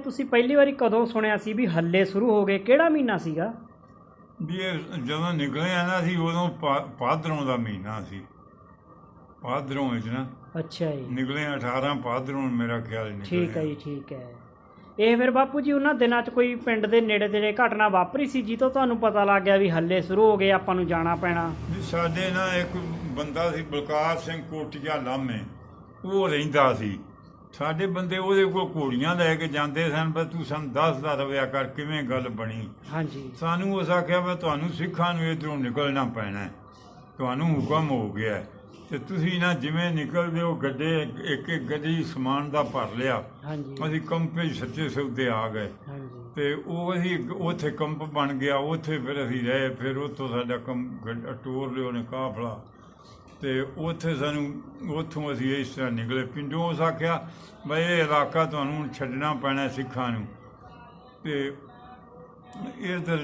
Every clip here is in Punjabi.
ਤੁਸੀਂ ਪਹਿਲੀ ਵਾਰੀ ਕਦੋਂ ਸੁਣਿਆ ਸੀ ਵੀ ਹੱਲੇ ਸ਼ੁਰੂ ਹੋ ਗਏ? ਕਿਹੜਾ ਮਹੀਨਾ ਸੀਗਾ? ਵੀ ਇਹ ਜਦੋਂ ਨਿਕਲੇ ਆ ਨਾ ਸੀ ਉਦੋਂ ਪਾ- ਭਾਦਰੋਂ ਦਾ ਮਹੀਨਾ ਸੀ। ਭਾਦਰੋਂ ਵਿੱਚ ਨਾ। ਅੱਛਾ ਜੀ। ਨਿਕਲੇ 18 ਭਾਦਰੋਂ ਮੇਰਾ ਖਿਆਲ ਨਿਕਲੇ ਠੀਕ ਹੈ ਜੀ ਠੀਕ ਹੈ। ਇਹ ਫਿਰ ਬਾਪੂ ਜੀ ਉਹਨਾਂ ਦਿਨਾਂ 'ਚ ਕੋਈ ਪਿੰਡ ਦੇ ਨੇੜੇ ਤੇੜੇ ਘਟਨਾ ਵਾਪਰੀ ਸੀ ਜੀ ਤੋਂ ਤੁਹਾਨੂੰ ਪਤਾ ਲੱਗ ਗਿਆ ਵੀ ਹੱਲੇ ਸ਼ੁਰੂ ਹੋ ਗਏ ਆਪਾਂ ਨੂੰ ਜਾਣਾ ਪੈਣਾ? ਵੀ ਸਾਡੇ ਨਾ ਇੱਕ ਬੰਦਾ ਸੀ ਬਲਕਾਰ ਸਿੰਘ ਕੋਟੀਆ ਲਾਮੇ। ਉਹ ਰਹਿੰਦਾ ਸੀ। ਸਾਡੇ ਬੰਦੇ ਉਹਦੇ ਕੋਲ ਘੋੜੀਆਂ ਲੈ ਕੇ ਜਾਂਦੇ ਸਨ ਪਰ ਤੂੰ ਸਾਨੂੰ ਦੱਸਦਾ ਰਵਿਆ ਕਰ ਕਿਵੇਂ ਗੱਲ ਬਣੀ? ਹਾਂਜੀ। ਸਾਨੂੰ ਉਸ ਆਖਿਆ ਵੀ ਤੁਹਾਨੂੰ ਸਿੱਖਾਂ ਨੂੰ ਇਧਰੋਂ ਨਿਕਲਣਾ ਪੈਣਾ ਹੈ। ਤੁਹਾਨੂੰ ਹੁਕਮ ਹੋ ਗਿਆ ਹੈ। ਤੇ ਤੁਸੀਂ ਨਾ ਜਿਵੇਂ ਨਿਕਲਦੇ ਹੋ ਗੱਡੇ ਇੱਕ ਇੱਕ ਗੱਡੀ ਸਮਾਨ ਦਾ ਭਰ ਲਿਆ। ਹਾਂਜੀ। ਅਸੀਂ ਕੰਪੇ ਸੱਚੇ ਸੌਦੇ ਆ ਗਏ। ਹਾਂਜੀ। ਤੇ ਉਹ ਅਸੀਂ ਉੱਥੇ ਕੰਪ ਬਣ ਗਿਆ। ਉੱਥੇ ਫਿਰ ਅਸੀਂ ਰਹੇ ਫਿਰ ਉੱਥੋਂ ਸਾਡਾ ਕੰਮ ਟੂਰ ਲਿਓ ਨੇ ਕਾਫਲਾ। ਤੇ ਉੱਥੇ ਸਾਨੂੰ ਉੱਥੋਂ ਅਸੀਂ ਇਸ ਤਰ੍ਹਾਂ ਨਿਕਲੇ। ਪਿੰਡੋਂ ਉਸ ਆਖਿਆ ਬਈ ਇਹ ਇਲਾਕਾ ਤੁਹਾਨੂੰ ਛੱਡਣਾ ਪੈਣਾ ਸਿੱਖਾਂ ਨੂੰ। ਤੇ ਇਹ ਤਾਂ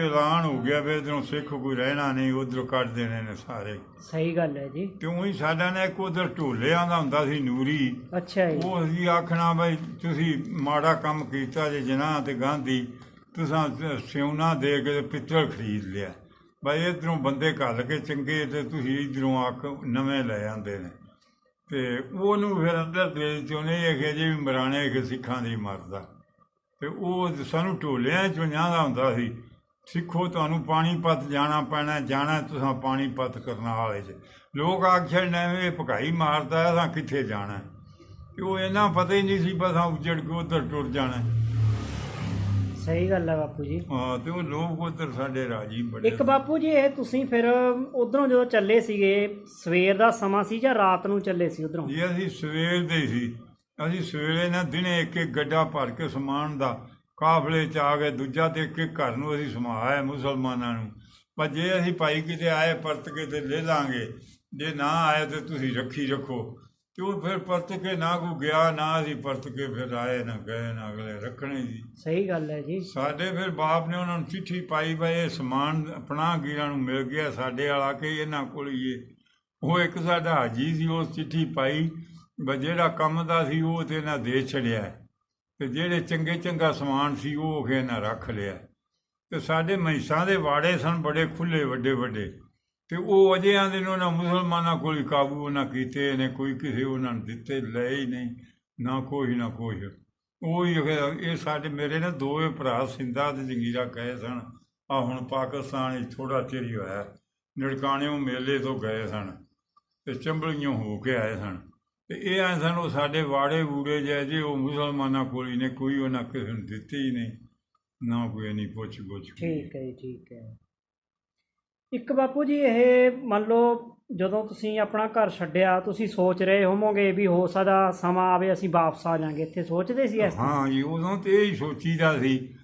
ਐਲਾਨ ਹੋ ਗਿਆ ਵੀ ਇੱਧਰੋਂ ਸਿੱਖ ਕੋਈ ਰਹਿਣਾ ਨਹੀਂ ਉਧਰੋਂ ਕੱਢ ਦੇਣੇ ਨੇ ਸਾਰੇ। ਸਹੀ ਗੱਲ ਹੈ ਜੀ। ਤੇ ਉਹੀ ਸਾਡਾ ਨੇ ਇੱਕ ਉਧਰ ਢੋਲਿਆਂ ਦਾ ਹੁੰਦਾ ਸੀ ਨੂਰੀ। ਅੱਛਾ ਜੀ। ਉਹ ਅਸੀਂ ਆਖਣਾ ਬਈ ਤੁਸੀਂ ਮਾੜਾ ਕੰਮ ਕੀਤਾ ਜੇ ਜਨਾਹ ਤੇ ਗਾਂਧੀ ਤੁਸੀਂ ਸਿਉਣਾ ਦੇ ਕੇ ਪਿੱਤਲ ਖਰੀਦ ਲਿਆ। ਬਈ ਇਧਰੋਂ ਬੰਦੇ ਘੱਲ ਕੇ ਚੰਗੇ ਤੇ ਤੁਸੀਂ ਇਧਰੋਂ ਆਕ ਨਵੇਂ ਲੈ ਆਂਦੇ ਨੇ। ਤੇ ਉਹਨੂੰ ਫਿਰ ਅੰਦਰ ਦੇ ਚੋਨੇ ਇਹ ਕਿ ਵੀ ਮਰਾਣੇ ਕਿ ਸਿੱਖਾਂ ਦੀ ਮਰਦਾ ਤੇ ਉਹ ਸਾਨੂੰ ਢੋਲਿਆਂ ਚੋਂ ਦਾ ਹੁੰਦਾ ਸੀ, ਸਿੱਖੋ ਤੁਹਾਨੂੰ ਪਾਣੀ ਪਾਣੀਪਤ ਜਾਣਾ ਪੈਣਾ, ਜਾਣਾ ਤੁਸੀਂ ਪਾਣੀਪਤ ਕਰਨ ਵਾਲੇ ਚ। ਲੋਕ ਆਖਣ ਨੇ ਇਹ ਭਗਾਈ ਮਾਰਦਾ ਹੈ, ਤਾਂ ਕਿੱਥੇ ਜਾਣਾ? ਉਹ ਇਹਨਾਂ ਪਤਾ ਹੀ ਨਹੀਂ ਸੀ, ਬਸ ਆ ਉੱਜੜ ਕੇ ਉਧਰ ਟੁਰ ਜਾਣਾ। ਸਹੀ ਗੱਲ ਹੈ ਬਾਪੂ ਜੀ। ਹਾਂ ਤੇ ਉਹ ਲੋਕ ਉਧਰ ਸਾਡੇ ਰਾਜੀ ਬੜੇ ਇੱਕ ਬਾਪੂ ਜੀ ਇਹ ਤੁਸੀਂ ਫਿਰ ਉਧਰੋਂ ਜਦੋਂ ਚੱਲੇ ਸੀਗੇ ਸਵੇਰ ਦਾ ਸਮਾਂ ਸੀ ਜਾਂ ਰਾਤ ਨੂੰ ਚੱਲੇ ਸੀ ਉਧਰੋਂ? ਜੀ ਅਸੀਂ ਸਵੇਰ ਦੇ ਸੀ। ਅਸੀਂ ਸਵੇਰੇ ਨਾ ਦਿਨੇ ਇੱਕ ਇੱਕ ਗੱਡਾ ਭਰ ਕੇ ਸਮਾਨ ਦਾ ਕਾਫਲੇ ਚ ਆ ਗਏ ਦੂਜਾ ਤੇ ਇੱਕ ਇੱਕ ਘਰ ਨੂੰ ਅਸੀਂ ਸਮਾਇਆ ਮੁਸਲਮਾਨਾਂ ਨੂੰ। ਪਰ ਜੇ ਅਸੀਂ ਭਾਈ ਕਿਤੇ ਆਏ ਪਰਤ ਕੇ ਤੇ ਲੈ ਲਾਂਗੇ। ਜੇ ਨਾ ਆਏ ਤੇ ਤੁਸੀਂ ਰੱਖੀ ਰੱਖੋ। ਤੇ ਉਹ ਫਿਰ ਪਰਤ ਕੇ ਨਾ ਕੋ ਗਿਆ ਨਾ ਅਸੀਂ ਪਰਤ ਕੇ ਫਿਰ ਆਏ ਨਾ ਗਏ ਨਾ ਅਗਲੇ ਰੱਖਣੇ ਜੀ। ਸਹੀ ਗੱਲ ਹੈ ਜੀ। ਸਾਡੇ ਫਿਰ ਬਾਪ ਨੇ ਉਹਨਾਂ ਨੂੰ ਚਿੱਠੀ ਪਾਈ ਬਈ ਇਹ ਸਮਾਨ ਆਪਣਾ ਗੀਰਾਂ ਨੂੰ ਮਿਲ ਗਿਆ ਸਾਡੇ ਵਾਲਾ ਕਿ ਇਹਨਾਂ ਕੋਲ ਹੀ ਉਹ ਇੱਕ ਸਾਡਾ ਹਾਜੀ ਸੀ ਉਹ ਚਿੱਠੀ ਪਾਈ ਬਈ ਜਿਹੜਾ ਕੰਮ ਦਾ ਸੀ ਉਹ ਤੇ ਇਹਨਾਂ ਦੇ ਛੜਿਆ ਤੇ ਜਿਹੜੇ ਚੰਗੇ ਚੰਗਾ ਸਮਾਨ ਸੀ ਉਹ ਉਹ ਇਹਨਾਂ ਰੱਖ ਲਿਆ। ਤੇ ਸਾਡੇ ਮਹਿਸਾਂ ਦੇ ਵਾੜੇ ਸਨ ਬੜੇ ਖੁੱਲੇ ਵੱਡੇ ਵੱਡੇ ਤੇ ਉਹ ਅਜੇ ਆਂਦੇ ਨੇ ਉਹਨਾਂ ਮੁਸਲਮਾਨਾਂ ਕੋਲ ਕਾਬੂ ਉਹਨਾਂ ਕੀਤੇ ਨੇ ਕੋਈ ਕਿਸੇ ਉਹਨਾਂ ਨੂੰ ਦਿੱਤੇ ਲਏ ਹੀ ਨਹੀਂ ਨਾ ਕੋਈ ਨਾ ਕੁਛ। ਉਹ ਹੀ ਇਹ ਸਾਡੇ ਮੇਰੇ ਨਾ ਦੋਵੇਂ ਭਰਾ ਸਿੰਧਾ ਤੇ ਜੰਗੀਰਾ ਕਹੇ ਸਨ। ਆ ਹੁਣ ਪਾਕਿਸਤਾਨ ਵਿੱਚ ਥੋੜਾ ਚਿਰ ਹੀ ਹੋਇਆ। ਨੜਕਾਣਿਓਂ ਮੇਲੇ ਤੋਂ ਗਏ ਸਨ ਤੇ ਚੰਬਲੀਆਂ ਹੋ ਕੇ ਆਏ ਸਨ। ਤੇ ਇਹ ਆਏ ਸਨ ਉਹ ਸਾਡੇ ਵਾੜੇ ਵੂੜੇ ਜਿਹੇ ਜੇ ਉਹ ਮੁਸਲਮਾਨਾਂ ਕੋਲ ਹੀ ਨੇ ਕੋਈ ਉਹਨਾਂ ਕਿਸੇ ਨੂੰ ਦਿੱਤੇ ਹੀ ਨਹੀਂ। ਨਾ ਕੋਈ ਨਹੀਂ ਪੁੱਛ ਪੁੱਛ ਠੀਕ ਹੈ ਠੀਕ ਹੈ। ਇੱਕ ਬਾਪੂ ਜੀ, ਇਹ ਮੰਨ ਲਓ ਜਦੋਂ ਤੁਸੀਂ ਆਪਣਾ ਘਰ ਛੱਡਿਆ, ਤੁਸੀਂ ਸੋਚ ਰਹੇ ਹੋਵੋਗੇ ਵੀ ਹੋ ਸਕਦਾ ਸਮਾਂ ਆਵੇ, ਅਸੀਂ ਵਾਪਸ ਆ ਜਾਾਂਗੇ। ਇੱਥੇ ਸੋਚਦੇ ਸੀ ਇਸ ਤਰ੍ਹਾਂ? ਹਾਂ ਜੀ, ਉਦੋਂ ਤੇ ਇਹ ਹੀ ਸੋਚੀਦਾ ਸੀ।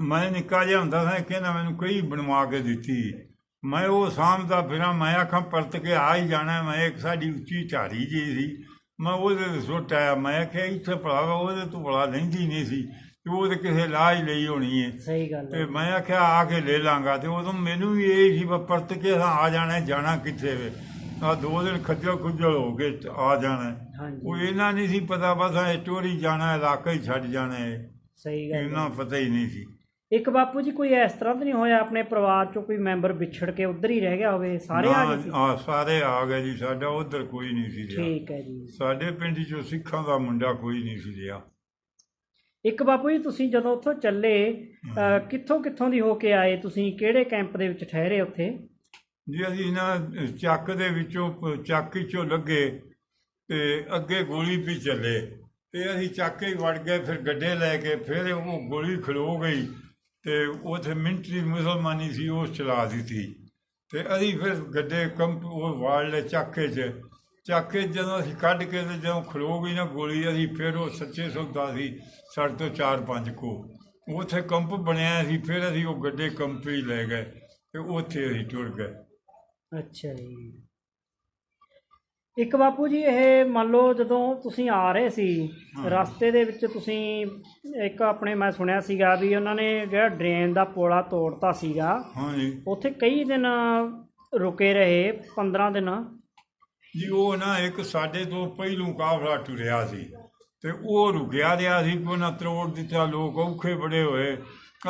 ਮੈਂ ਨਿੱਕਾ ਜਿਹਾ ਹੁੰਦਾ ਸੀ ਕਹਿੰਦਾ ਮੈਨੂੰ ਕਈ ਬਣਵਾ ਕੇ ਦਿੱਤੀ। ਮੈਂ ਉਹ ਸਾਂਭਦਾ ਫਿਰਾਂ, ਮੈਂ ਆਖਾਂ ਪਰਤ ਕੇ ਆ ਹੀ ਜਾਣਾ, ਮੈਂ ਇੱਕ ਸਾਡੀ ਉੱਚੀ ਝਾੜੀ ਜੀ ਸੀ। ਮੈਂ ਉਹਦੇ ਤੇ ਸੁੱਟ ਆਇਆ, ਮੈਂ ਕਿਹਾ, ਇੱਥੇ ਭਰਾਵਾ ਉਹਦੇ ਤੋਂ ਭਲਾ ਲੈਂਦੀ ਨਹੀਂ ਸੀ। ਉਹ ਤੇ ਕਿਸੇ ਲਾਹ ਹੀ ਲਈ ਹੋਣੀ ਹੈ ਸਹੀ ਗੱਲ ਤੇ ਹੈ। ਮੈਂ ਆਖਿਆ ਆ ਕੇ ਲੈ ਲਾਂਗਾ। ਤੇ ਉਦੋਂ ਮੈਨੂੰ ਵੀ ਇਹ ਸੀ ਵੀ ਪਰਤ ਕੇ ਅਸਾਂ ਆ ਜਾਣਾ ਹੈ, ਜਾਣਾ ਕਿੱਥੇ ਵੇ? ਆ ਦੋ ਦਿਨ ਖੱਜਲ ਖੁੱਜਲ ਹੋ ਕੇ ਆ ਜਾਣਾ। ਹੈ। ਉਹ ਇਹਨਾਂ ਨਹੀਂ ਸੀ ਪਤਾ ਬਸ ਇਹ ਟੋਰੀ ਜਾਣਾ ਇਲਾਕਾ ਹੀ ਛੱਡ ਜਾਣਾ ਹੈ ਸਹੀ ਗੱਲ ਇਹਨਾਂ ਪਤਾ ਹੀ ਨਹੀਂ ਸੀ। ਇੱਕ ਬਾਪੂ ਜੀ ਕੋਈ ਇਸ ਤਰ੍ਹਾਂ ਤਾਂ ਨਹੀਂ ਹੋਇਆ ਆਪਣੇ ਪਰਿਵਾਰ ਚੋਂ ਕੋਈ ਮੈਂਬਰ ਵਿਛੜ ਕੇ ਉੱਧਰ ਹੀ ਰਹਿ ਗਿਆ ਹੋਵੇ? ਸਾਰੇ ਆ ਗਏ ਸੀ? ਆ ਸਾਰੇ ਆ ਗਏ ਜੀ। ਸਾਡਾ ਉਧਰ ਕੋਈ ਨਹੀਂ ਸੀ ਰਿਹਾ। ਠੀਕ ਹੈ ਜੀ। ਸਾਡੇ ਪਿੰਡ ਚੋਂ ਸਿੱਖਾਂ ਦਾ ਮੁੰਡਾ ਕੋਈ ਨਹੀਂ ਸੀ ਰਿਹਾ। ਇੱਕ ਬਾਪੂ ਜੀ ਤੁਸੀਂ ਜਦੋਂ ਉੱਥੋਂ ਚੱਲੇ ਕਿੱਥੋਂ ਕਿੱਥੋਂ ਦੀ ਹੋ ਕੇ ਆਏ? ਤੁਸੀਂ ਕਿਹੜੇ ਕੈਂਪ ਦੇ ਵਿੱਚ ਠਹਿਰੇ ਉੱਥੇ? ਜੀ ਅਸੀਂ ਨਾ ਚੱਕ ਦੇ ਵਿੱਚੋਂ ਚੱਕ ਚੋਂ ਲੱਗੇ ਤੇ ਅੱਗੇ ਗੋਲੀ ਵੀ ਚੱਲੇ। ਤੇ ਅਸੀਂ ਚੱਕ ਹੀ ਵੜ ਗਏ ਫਿਰ ਗੱਡੇ ਲੈ ਕੇ ਫਿਰ ਉਹ ਗੋਲੀ ਖਲੋ ਗਈ ਤੇ ਉਥੇ ਮਿੰਟਰੀ ਮੁਸਲਮਾਨੀ ਸੀ ਉਹ ਚਲਾ ਦਿੱਤੀ। ਤੇ ਅਸੀਂ ਫਿਰ ਗੱਡੇ ਕੰਪ ਉਹ ਵਾੜ ਲੈ ਚੱਕੇ 'ਚ ਚੱਕੇ ਜਦੋਂ ਅਸੀਂ ਕੱਢ ਕੇ ਤੇ ਜਦੋਂ ਖਲੋ ਗਈ ਨਾ ਗੋਲੀ ਅਸੀਂ ਫਿਰ ਉਹ ਸੱਚੇ ਸੌਦਾ ਸੀ ਸਾਡੇ ਤੋਂ 4-5 ਕੋ। ਉਥੇ ਕੰਪ ਬਣਿਆ ਸੀ ਫਿਰ ਅਸੀਂ ਉਹ ਗੱਡੇ ਕੰਪ ਹੀ ਲੈ ਗਏ ਤੇ ਉੱਥੇ ਅਸੀਂ ਟੁਰ ਗਏ। ਅੱਛਾ ਜੀ। ਇੱਕ ਬਾਪੂ ਜੀ ਇਹ ਮੰਨ ਲਓ ਜਦੋਂ ਤੁਸੀਂ ਆ ਰਹੇ ਸੀ। ਰਸਤੇ ਦੇ ਵਿੱਚ ਤੁਸੀਂ ਇੱਕ ਆਪਣੇ ਮੈਂ ਸੁਣਿਆ ਸੀਗਾ ਵੀ ਉਹਨਾਂ ਨੇ ਜਿਹੜਾ ਡਰੇਨ ਦਾ ਪੋਲਾ ਤੋੜਤਾ ਸੀਗਾ ਹਾਂਜੀ ਉੱਥੇ ਕਈ ਦਿਨ ਰੁਕੇ ਰਹੇ 15 ਦਿਨ? ਜੀ, ਉਹ ਨਾ ਇੱਕ ਸਾਡੇ ਤੋਂ ਪਹਿਲੂ ਕਾਫਲਾ ਟੁਰਿਆ ਸੀ ਤੇ ਉਹ ਰੁਕਿਆ ਰਿਹਾ ਸੀ, ਕੋਈ ਨਾ ਤਰੋੜ ਦਿੱਤਾ, ਲੋਕ ਔਖੇ ਬੜੇ ਹੋਏ।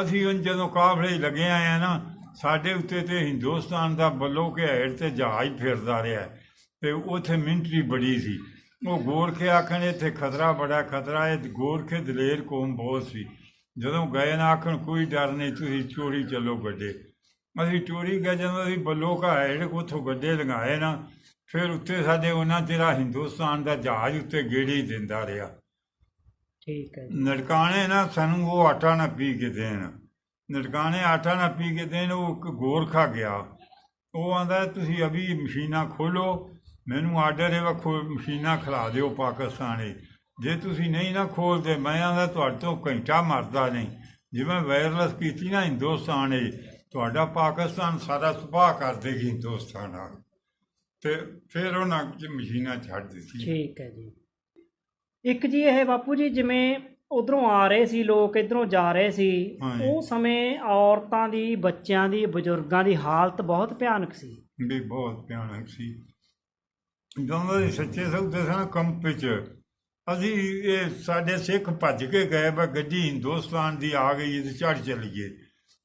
ਅਸੀਂ ਜਦੋਂ ਕਾਫਲੇ 'ਚ ਲੱਗੇ ਆਏ ਨਾ, ਸਾਡੇ ਉੱਤੇ ਤੇ ਹਿੰਦੁਸਤਾਨ ਦਾ ਬੱਲੋ ਘੇੜ ਤੇ ਜਹਾਜ਼ ਫਿਰਦਾ ਰਿਹਾ। ਤੇ ਉੱਥੇ ਮਿੰਟਰੀ ਬੜੀ ਸੀ। ਉਹ ਗੋਰਖੇ ਆਖਣ, ਇੱਥੇ ਖਤਰਾ ਬੜਾ ਖਤਰਾ ਹੈ ਗੋਰਖੇ ਦਲੇਰ ਕੌਮ ਬਹੁਤ ਸੀ। ਜਦੋਂ ਗਏ ਨਾ ਆਖਣ, ਕੋਈ ਡਰ ਨਹੀਂ, ਤੁਸੀਂ ਚੋਰੀ ਚੱਲੋ ਗੱਡੇ। ਅਸੀਂ ਚੋਰੀ ਗਏ, ਜਦੋਂ ਅਸੀਂ ਬੱਲੋ ਘਾੜ ਉੱਥੋਂ ਗੱਡੇ ਲੰਘਾਏ ਨਾ ਫਿਰ ਉੱਤੇ ਸਾਡੇ ਉਹਨਾਂ ਜਿਹੜਾ ਹਿੰਦੁਸਤਾਨ ਦਾ ਜਹਾਜ਼ ਉੱਤੇ ਗੇੜੀ ਦਿੰਦਾ ਰਿਹਾ। ਠੀਕ ਹੈ ਜੀ। ਨਟਕਾਣੇ ਨਾ ਸਾਨੂੰ ਉਹ ਆਟਾ ਨਾ ਪੀ ਕੇ ਦੇਣ। ਨਟਕਾਣੇ ਆਟਾ ਨਾ ਪੀ ਕੇ ਦੇਣ ਉਹ ਇੱਕ ਗੋਰਖਾ ਗਿਆ। ਉਹ ਆਂਦਾ ਤੁਸੀਂ ਅਭੀ ਮਸ਼ੀਨਾਂ ਖੋਲੋ ਮੈਨੂੰ ਆਰਡਰ ਹੈ ਵਾ ਮਸ਼ੀਨਾਂ ਖਿਲਾ ਦਿਓ ਪਾਕਿਸਤਾਨੀ। ਜੇ ਤੁਸੀਂ ਨਹੀਂ ਨਾ ਖੋਲਦੇ ਮੈਂ ਆਂਦਾ ਤੁਹਾਡੇ ਤੋਂ ਘੰਟਾ ਮਰਦਾ ਨਹੀਂ। ਜਿਵੇਂ ਵਾਇਰਲੈਸ ਕੀਤੀ ਨਾ ਹਿੰਦੁਸਤਾਨ ਨੇ ਤੁਹਾਡਾ ਪਾਕਿਸਤਾਨ ਸਾਰਾ ਸੁਭਾਅ ਕਰ ਦੇਗੀ ਹਿੰਦੁਸਤਾਨ ਨਾਲ। ਤੇ ਫਿਰ ਉਹਨਾਂ ਚ ਮਸ਼ੀਨਾਂ ਛੱਡ ਦਿੱਤੀ ਠੀਕ ਹੈ ਜੀ। ਇੱਕ ਜੀ ਇਹ ਬਾਪੂ ਜੀ ਜਿਵੇਂ ਉਧਰੋਂ ਆ ਰਹੇ ਸੀ ਲੋਕ ਇਧਰੋਂ ਜਾ ਰਹੇ ਸੀ ਹਾਂਜੀ। ਉਹ ਸਮੇਂ ਔਰਤਾਂ ਦੀ ਬੱਚਿਆਂ ਦੀ ਬਜ਼ੁਰਗਾਂ ਦੀ ਹਾਲਤ ਬਹੁਤ ਭਿਆਨਕ ਸੀ। ਵੀ ਬਹੁਤ ਭਿਆਨਕ ਸੀ। ਜਦੋਂ ਦੇ ਸੱਚੇ ਸੌਦੇ ਸਨ ਕੰਪ ਵਿੱਚ। ਅਸੀਂ ਇਹ ਸਾਡੇ ਸਿੱਖ ਭੱਜ ਕੇ ਗਏ ਬਾ ਗੱਡੀ ਹਿੰਦੁਸਤਾਨ ਦੀ ਆ ਗਈ ਤੇ ਚੜ ਚਲੀਏ।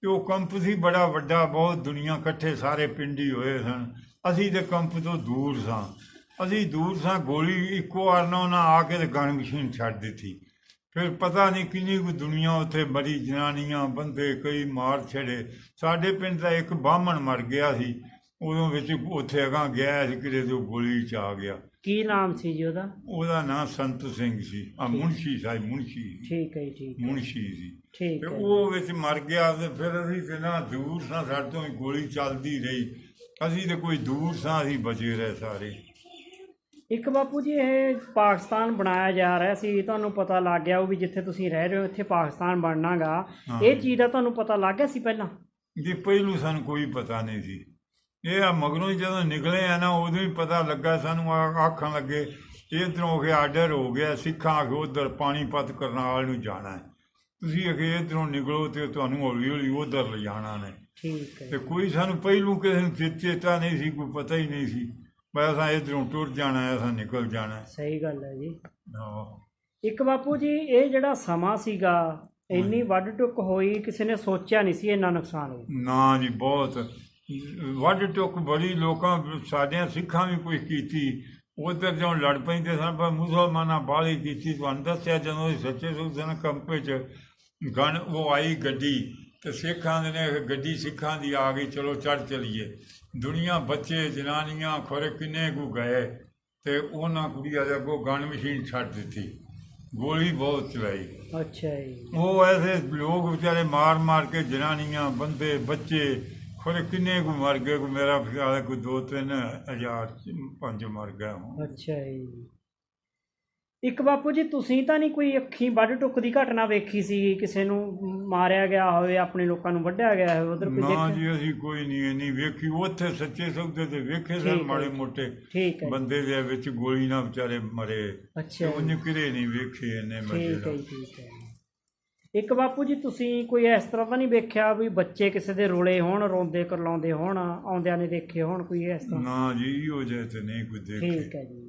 ਤੇ ਉਹ ਕੰਪ ਸੀ ਬੜਾ ਵੱਡਾ ਬਹੁਤ ਦੁਨੀਆ ਇਕੱਠੇ ਸਾਰੇ ਪਿੰਡੀ ਹੋਏ ਸਨ। ਅਸੀਂ ਤੇ ਕੰਪ ਤੋਂ ਦੂਰ ਸਾਂ। ਅਸੀਂ ਦੂਰ ਸਾਂ ਗੋਲੀ ਇੱਕੋ ਵਾਰ ਨਾ ਉਹਨਾਂ ਆ ਕੇ ਤੇ ਗਨ ਮਸ਼ੀਨ ਛੱਡ ਦਿੱਤੀ। ਫਿਰ ਪਤਾ ਨਹੀਂ ਕਿੰਨੀ ਕੁ ਦੁਨੀਆ ਉੱਥੇ ਮਰੀ ਜਨਾਨੀਆਂ ਬੰਦੇ ਕਈ ਮਾਰ ਛੜੇ। ਸਾਡੇ ਪਿੰਡ ਦਾ ਇੱਕ ਬਾਹਮਣ ਮਰ ਗਿਆ ਸੀ। ਉਦੋਂ ਵਿੱਚ ਉੱਥੇ ਅਗਾਂ ਗਿਆ ਸੀ ਕਿਤੇ ਤੋਂ ਗੋਲੀ ਚ ਆ ਗਿਆ। ਕੀ ਨਾਮ ਸੀ ਜੀ ਉਹਦਾ? ਉਹਦਾ ਨਾਂ ਸੰਤ ਸਿੰਘ ਸੀ। ਆ ਮੁਨਸ਼ੀ ਸਾਹਿਬ ਮੁਨਸ਼ੀ। ਠੀਕ ਹੈ ਠੀਕ ਮੁਨਸ਼ੀ ਸੀ। ਠੀਕ ਉਹ ਵਿੱਚ ਮਰ ਗਿਆ ਤੇ ਫਿਰ ਅਸੀਂ ਤੇ ਨਾ ਦੂਰ ਸਾਂ ਸਾਡੇ ਤੋਂ ਗੋਲੀ ਚੱਲਦੀ ਰਹੀ। ਅਸੀਂ ਤੇ ਕੋਈ ਦੂਰ ਸਾਂ ਅਸੀਂ ਬਚੇ ਰਹੇ ਸਾਰੇ। ਇੱਕ ਬਾਪੂ ਜੀ ਇਹ ਪਾਕਿਸਤਾਨ ਬਣਾਇਆ ਜਾ ਰਿਹਾ ਸੀ ਤੁਹਾਨੂੰ ਪਤਾ ਲੱਗ ਗਿਆ ਉਹ ਵੀ ਜਿੱਥੇ ਤੁਸੀਂ ਰਹਿ ਰਹੇ ਹੋ ਇੱਥੇ ਪਾਕਿਸਤਾਨ ਬਣਨਾਗਾ ਹਾਂ। ਇਹ ਚੀਜ਼ ਦਾ ਤੁਹਾਨੂੰ ਪਤਾ ਲੱਗ ਗਿਆ ਸੀ ਪਹਿਲਾਂ? ਜੀ ਪਹਿਲੂ ਸਾਨੂੰ ਕੋਈ ਪਤਾ ਨਹੀਂ ਸੀ। ਇਹ ਆ ਮਗਰੋਂ ਹੀ ਜਦੋਂ ਨਿਕਲੇ ਆ ਨਾ ਉਦੋਂ ਹੀ ਪਤਾ ਲੱਗਾ ਸਾਨੂੰ ਆ- ਆਖਣ ਲੱਗੇ ਇਧਰੋਂ ਗਿਆ ਆਰਡਰ ਹੋ ਗਿਆ ਸਿੱਖਾਂ ਆ ਕੇ ਉਧਰ ਪਾਣੀਪਤ ਕਰਨਾਲ ਨੂੰ ਜਾਣਾ ਹੈ। ਤੁਸੀਂ ਅਗੇ ਇਧਰੋਂ ਨਿਕਲੋ ਤੇ ਤੁਹਾਨੂੰ ਹੌਲੀ ਹੌਲੀ ਉਧਰ ਲਿਜਾਣਾ ਨੇ। ਠੀਕ ਹੈ ਤੇ ਕੋਈ ਸਾਨੂੰ ਪਹਿਲੂ ਕਿਸੇ ਨੂੰ ਚੇ- ਚੇਤਾ ਨਹੀਂ ਸੀ ਕੋਈ ਪਤਾ ਹੀ ਨਹੀਂ ਸੀ। ਬਸ ਅਸਾਂ ਇਧਰੋਂ ਟੁਰ ਜਾਣਾ ਅਸਾਂ ਨਿਕਲ ਜਾਣਾ। ਸਹੀ ਗੱਲ ਹੈ ਜੀ। ਹਾਂ ਇੱਕ ਬਾਪੂ ਜੀ ਇਹ ਜਿਹੜਾ ਸਮਾਂ ਸੀਗਾ ਇੰਨੀ ਵੱਡ ਟੁੱਕ ਹੋਈ ਕਿਸੇ ਨੇ ਸੋਚਿਆ ਨਹੀਂ ਸੀ ਇੰਨਾ ਨੁਕਸਾਨ ਹੋਊ। ਨਾ ਜੀ ਬਹੁਤ। ਵੱਡ ਟੁੱਕ ਬੜੀ ਲੋਕਾਂ ਸਾਡਿਆਂ ਸਿੱਖਾਂ ਵੀ ਕੁਝ ਕੀਤੀ। ਉਧਰ ਜਦੋਂ ਲੜ ਪੈਂਦੇ ਸਨ ਪਰ ਮੁਸਲਮਾਨਾਂ ਬਾਲੀ ਕੀਤੀ। ਤੁਹਾਨੂੰ ਦੱਸਿਆ ਜਦੋਂ ਇਹ ਸੱਚੇ ਸੁਖਦਨ ਕੰਪੇ ਚ ਗਨ ਉਹ ਆਈ ਗੱਡੀ ਤੇ ਸਿੱਖਾਂ ਦੇ ਨੇ ਗੱਡੀ ਸਿੱਖਾਂ ਦੀ ਆ ਗਈ ਚਲੋ ਚੜ ਚਲੀਏ। ਦੁਨੀਆ ਬੱਚੇ ਜਨਾਨੀਆਂ ਖੋਰੇ ਕਿੰਨੇ ਕੁ ਗਏ ਤੇ ਉਹਨਾਂ ਕੁੜੀਆਂ ਦੇ ਅੱਗੋਂ ਗਨ ਮਸ਼ੀਨ ਛੱਡ ਦਿੱਤੀ। ਗੋਲੀ ਬਹੁਤ ਚਲਾਈ। ਅੱਛਾ ਜੀ। ਉਹ ਐਸੇ ਲੋਕ ਵਿਚਾਰੇ ਮਾਰ ਮਾਰ ਕੇ ਜਨਾਨੀਆਂ ਬੰਦੇ ਬੱਚੇ ਖੋਰੇ ਕਿੰਨੇ ਕੁ ਮਰ ਗਏ ਕੋਈ ਮੇਰਾ ਖਿਆਲ ਹੈ ਕੋਈ ਦੋ ਤਿੰਨ ਹਜ਼ਾਰ ਪੰਜ ਮਰ ਗਏ ਹੋਣ। ਅੱਛਾ ਜੀ। ਇੱਕ ਬਾਪੂ ਜੀ ਤੁਸੀਂ ਤਾਂ ਨਹੀਂ ਕੋਈ ਅੱਖੀਂ ਵੱਡ ਟੁੱਕ ਦੀ ਘਟਨਾ ਵੇਖੀ ਸੀ ਕਿਸੇ ਨੂੰ ਮਾਰਿਆ ਗਿਆ ਹੋਵੇ ਆਪਣੇ ਲੋਕਾਂ ਨੂੰ ਵੱਢਿਆ ਗਿਆ ਹੋਵੇ ਉਧਰ ਕੋਈ ਨਾ ਦੇਖਿਆ? ਜੀ ਅਸੀਂ ਕੋਈ ਨਹੀਂ ਨਹੀਂ ਵੇਖੀ ਉੱਥੇ ਸੱਚੇ ਸੌਦੇ ਤੇ ਵੇਖੇ ਠੀਕ ਸਨ ਹੈ। ਮਾੜੇ ਮੋਟੇ। ਠੀਕ ਹੈ ਬੰਦੇ ਦੇ ਵਿੱਚ ਗੋਲੀ ਨਾਲ ਵਿਚਾਰੇ ਮਰੇ। ਅੱਛਾ ਉਹਨੇ ਕਿਰੇ ਨਹੀਂ ਵੇਖੇ ਇਹਨੇ ਮਰੇ ਠੀਕ ਹੈ ਜੀ, ਠੀਕ ਹੈ ਇੱਕ ਬਾਪੂ ਜੀ ਤੁਸੀਂ ਕੋਈ ਇਸ ਤਰ੍ਹਾਂ ਤਾਂ ਨਹੀਂ ਵੇਖਿਆ ਵੀ ਬੱਚੇ ਕਿਸੇ ਦੇ ਰੋਲੇ ਹੋਣ ਰੋਂਦੇ ਕਰਲਾਉਂਦੇ ਹੋਣ ਆਉਂਦਿਆਂ ਨੇ ਦੇਖੇ ਹੋਣ ਕੋਈ ਇਸ ਤਰ੍ਹਾਂ? ਨਾ ਜੀ ਇਹੋ ਜਿਹੇ ਤੇ ਨਹੀਂ ਕੋਈ ਦੇਖੇ। ਠੀਕ ਹੈ ਜੀ।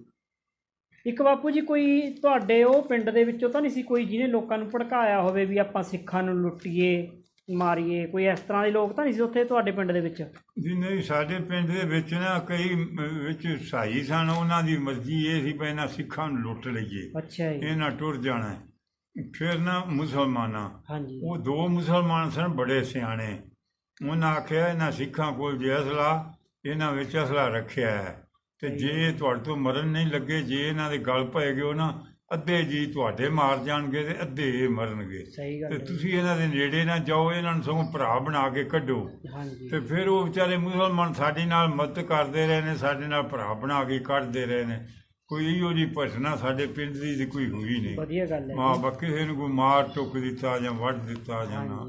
ਇੱਕ ਬਾਪੂ ਜੀ ਕੋਈ ਤੁਹਾਡੇ ਉਹ ਪਿੰਡ ਦੇ ਵਿੱਚੋਂ ਤਾਂ ਨਹੀਂ ਸੀ ਕੋਈ ਜਿਹਨੇ ਲੋਕਾਂ ਨੂੰ ਭੜਕਾਇਆ ਹੋਵੇ ਵੀ ਆਪਾਂ ਸਿੱਖਾਂ ਨੂੰ ਲੁੱਟੀਏ ਮਾਰੀਏ? ਕੋਈ ਇਸ ਤਰ੍ਹਾਂ ਦੇ ਲੋਕ ਤਾਂ ਨਹੀਂ ਸੀ ਉੱਥੇ ਤੁਹਾਡੇ ਪਿੰਡ ਦੇ ਵਿੱਚ? ਜੀ ਨਹੀਂ ਸਾਡੇ ਪਿੰਡ ਦੇ ਵਿੱਚ ਨਾ ਕਈ ਅਮ, ਵਿੱਚ ਸਾਈ ਸਨ ਉਹਨਾਂ ਦੀ ਮਰਜ਼ੀ ਇਹ ਸੀ ਵੀ ਇਹਨਾਂ ਸਿੱਖਾਂ ਨੂੰ ਲੁੱਟ ਲਈਏ। ਅੱਛਾ ਜੀ। ਇਹਨਾਂ ਟੁਰ ਜਾਣਾ। ਹੈ। ਫਿਰ ਨਾ ਮੁਸਲਮਾਨਾਂ ਹਾਂਜੀ। ਉਹ ਦੋ ਮੁਸਲਮਾਨ ਸਨ ਬੜੇ ਸਿਆਣੇ। ਉਹਨਾਂ ਆਖਿਆ ਇਹਨਾਂ ਸਿੱਖਾਂ ਕੋਲ ਜੇ ਅਸਲਾ ਇਹਨਾਂ ਵਿੱਚ ਅਸਲਾ ਰੱਖਿਆ ਹੈ। ਤੇ ਜੇ ਤੁਹਾਡੇ ਤੋਂ ਮਰਨ ਨਹੀਂ ਲੱਗੇ ਜੇ ਇਹਨਾਂ ਦੇ ਗਲ ਪਏ ਗਏ ਨਾ ਅੱਧੇ ਜੀ ਤੁਹਾਡੇ ਮਾਰ ਜਾਣਗੇ ਤੇ ਅੱਧੇ ਇਹ ਮਰਨਗੇ। ਸਹੀ ਗੱਲ ਤੇ ਹੈ ਤੁਸੀਂ ਇਹਨਾਂ ਦੇ ਨੇੜੇ ਨਾ ਜਾਓ ਇਹਨਾਂ ਨੂੰ ਸਗੋਂ ਭਰਾ ਬਣਾ ਕੇ ਕੱਢੋ। ਤੇ ਫਿਰ ਉਹ ਵਿਚਾਰੇ ਮੁਸਲਮਾਨ ਸਾਡੇ ਨਾਲ ਮਦਦ ਕਰਦੇ ਰਹੇ ਨੇ ਸਾਡੇ ਨਾਲ ਭਰਾ ਬਣਾ ਕੇ ਕੱਢਦੇ ਰਹੇ ਨੇ। ਕੋਈ ਇਹੋ ਜਿਹੀ ਭਟਨਾ ਸਾਡੇ ਪਿੰਡ ਦੀ ਕੋਈ ਹੋਈ ਨਹੀਂ। ਵਧੀਆ ਗੱਲ ਹੈ ਮਾਂ ਜੀ। ਬਾ ਕਿਸੇ ਨੂੰ ਕੋਈ ਮਾਰ ਟੁੱਕ ਦਿੱਤਾ ਜਾਂ ਵੱਢ ਦਿੱਤਾ ਜਾਂ ਨਾ।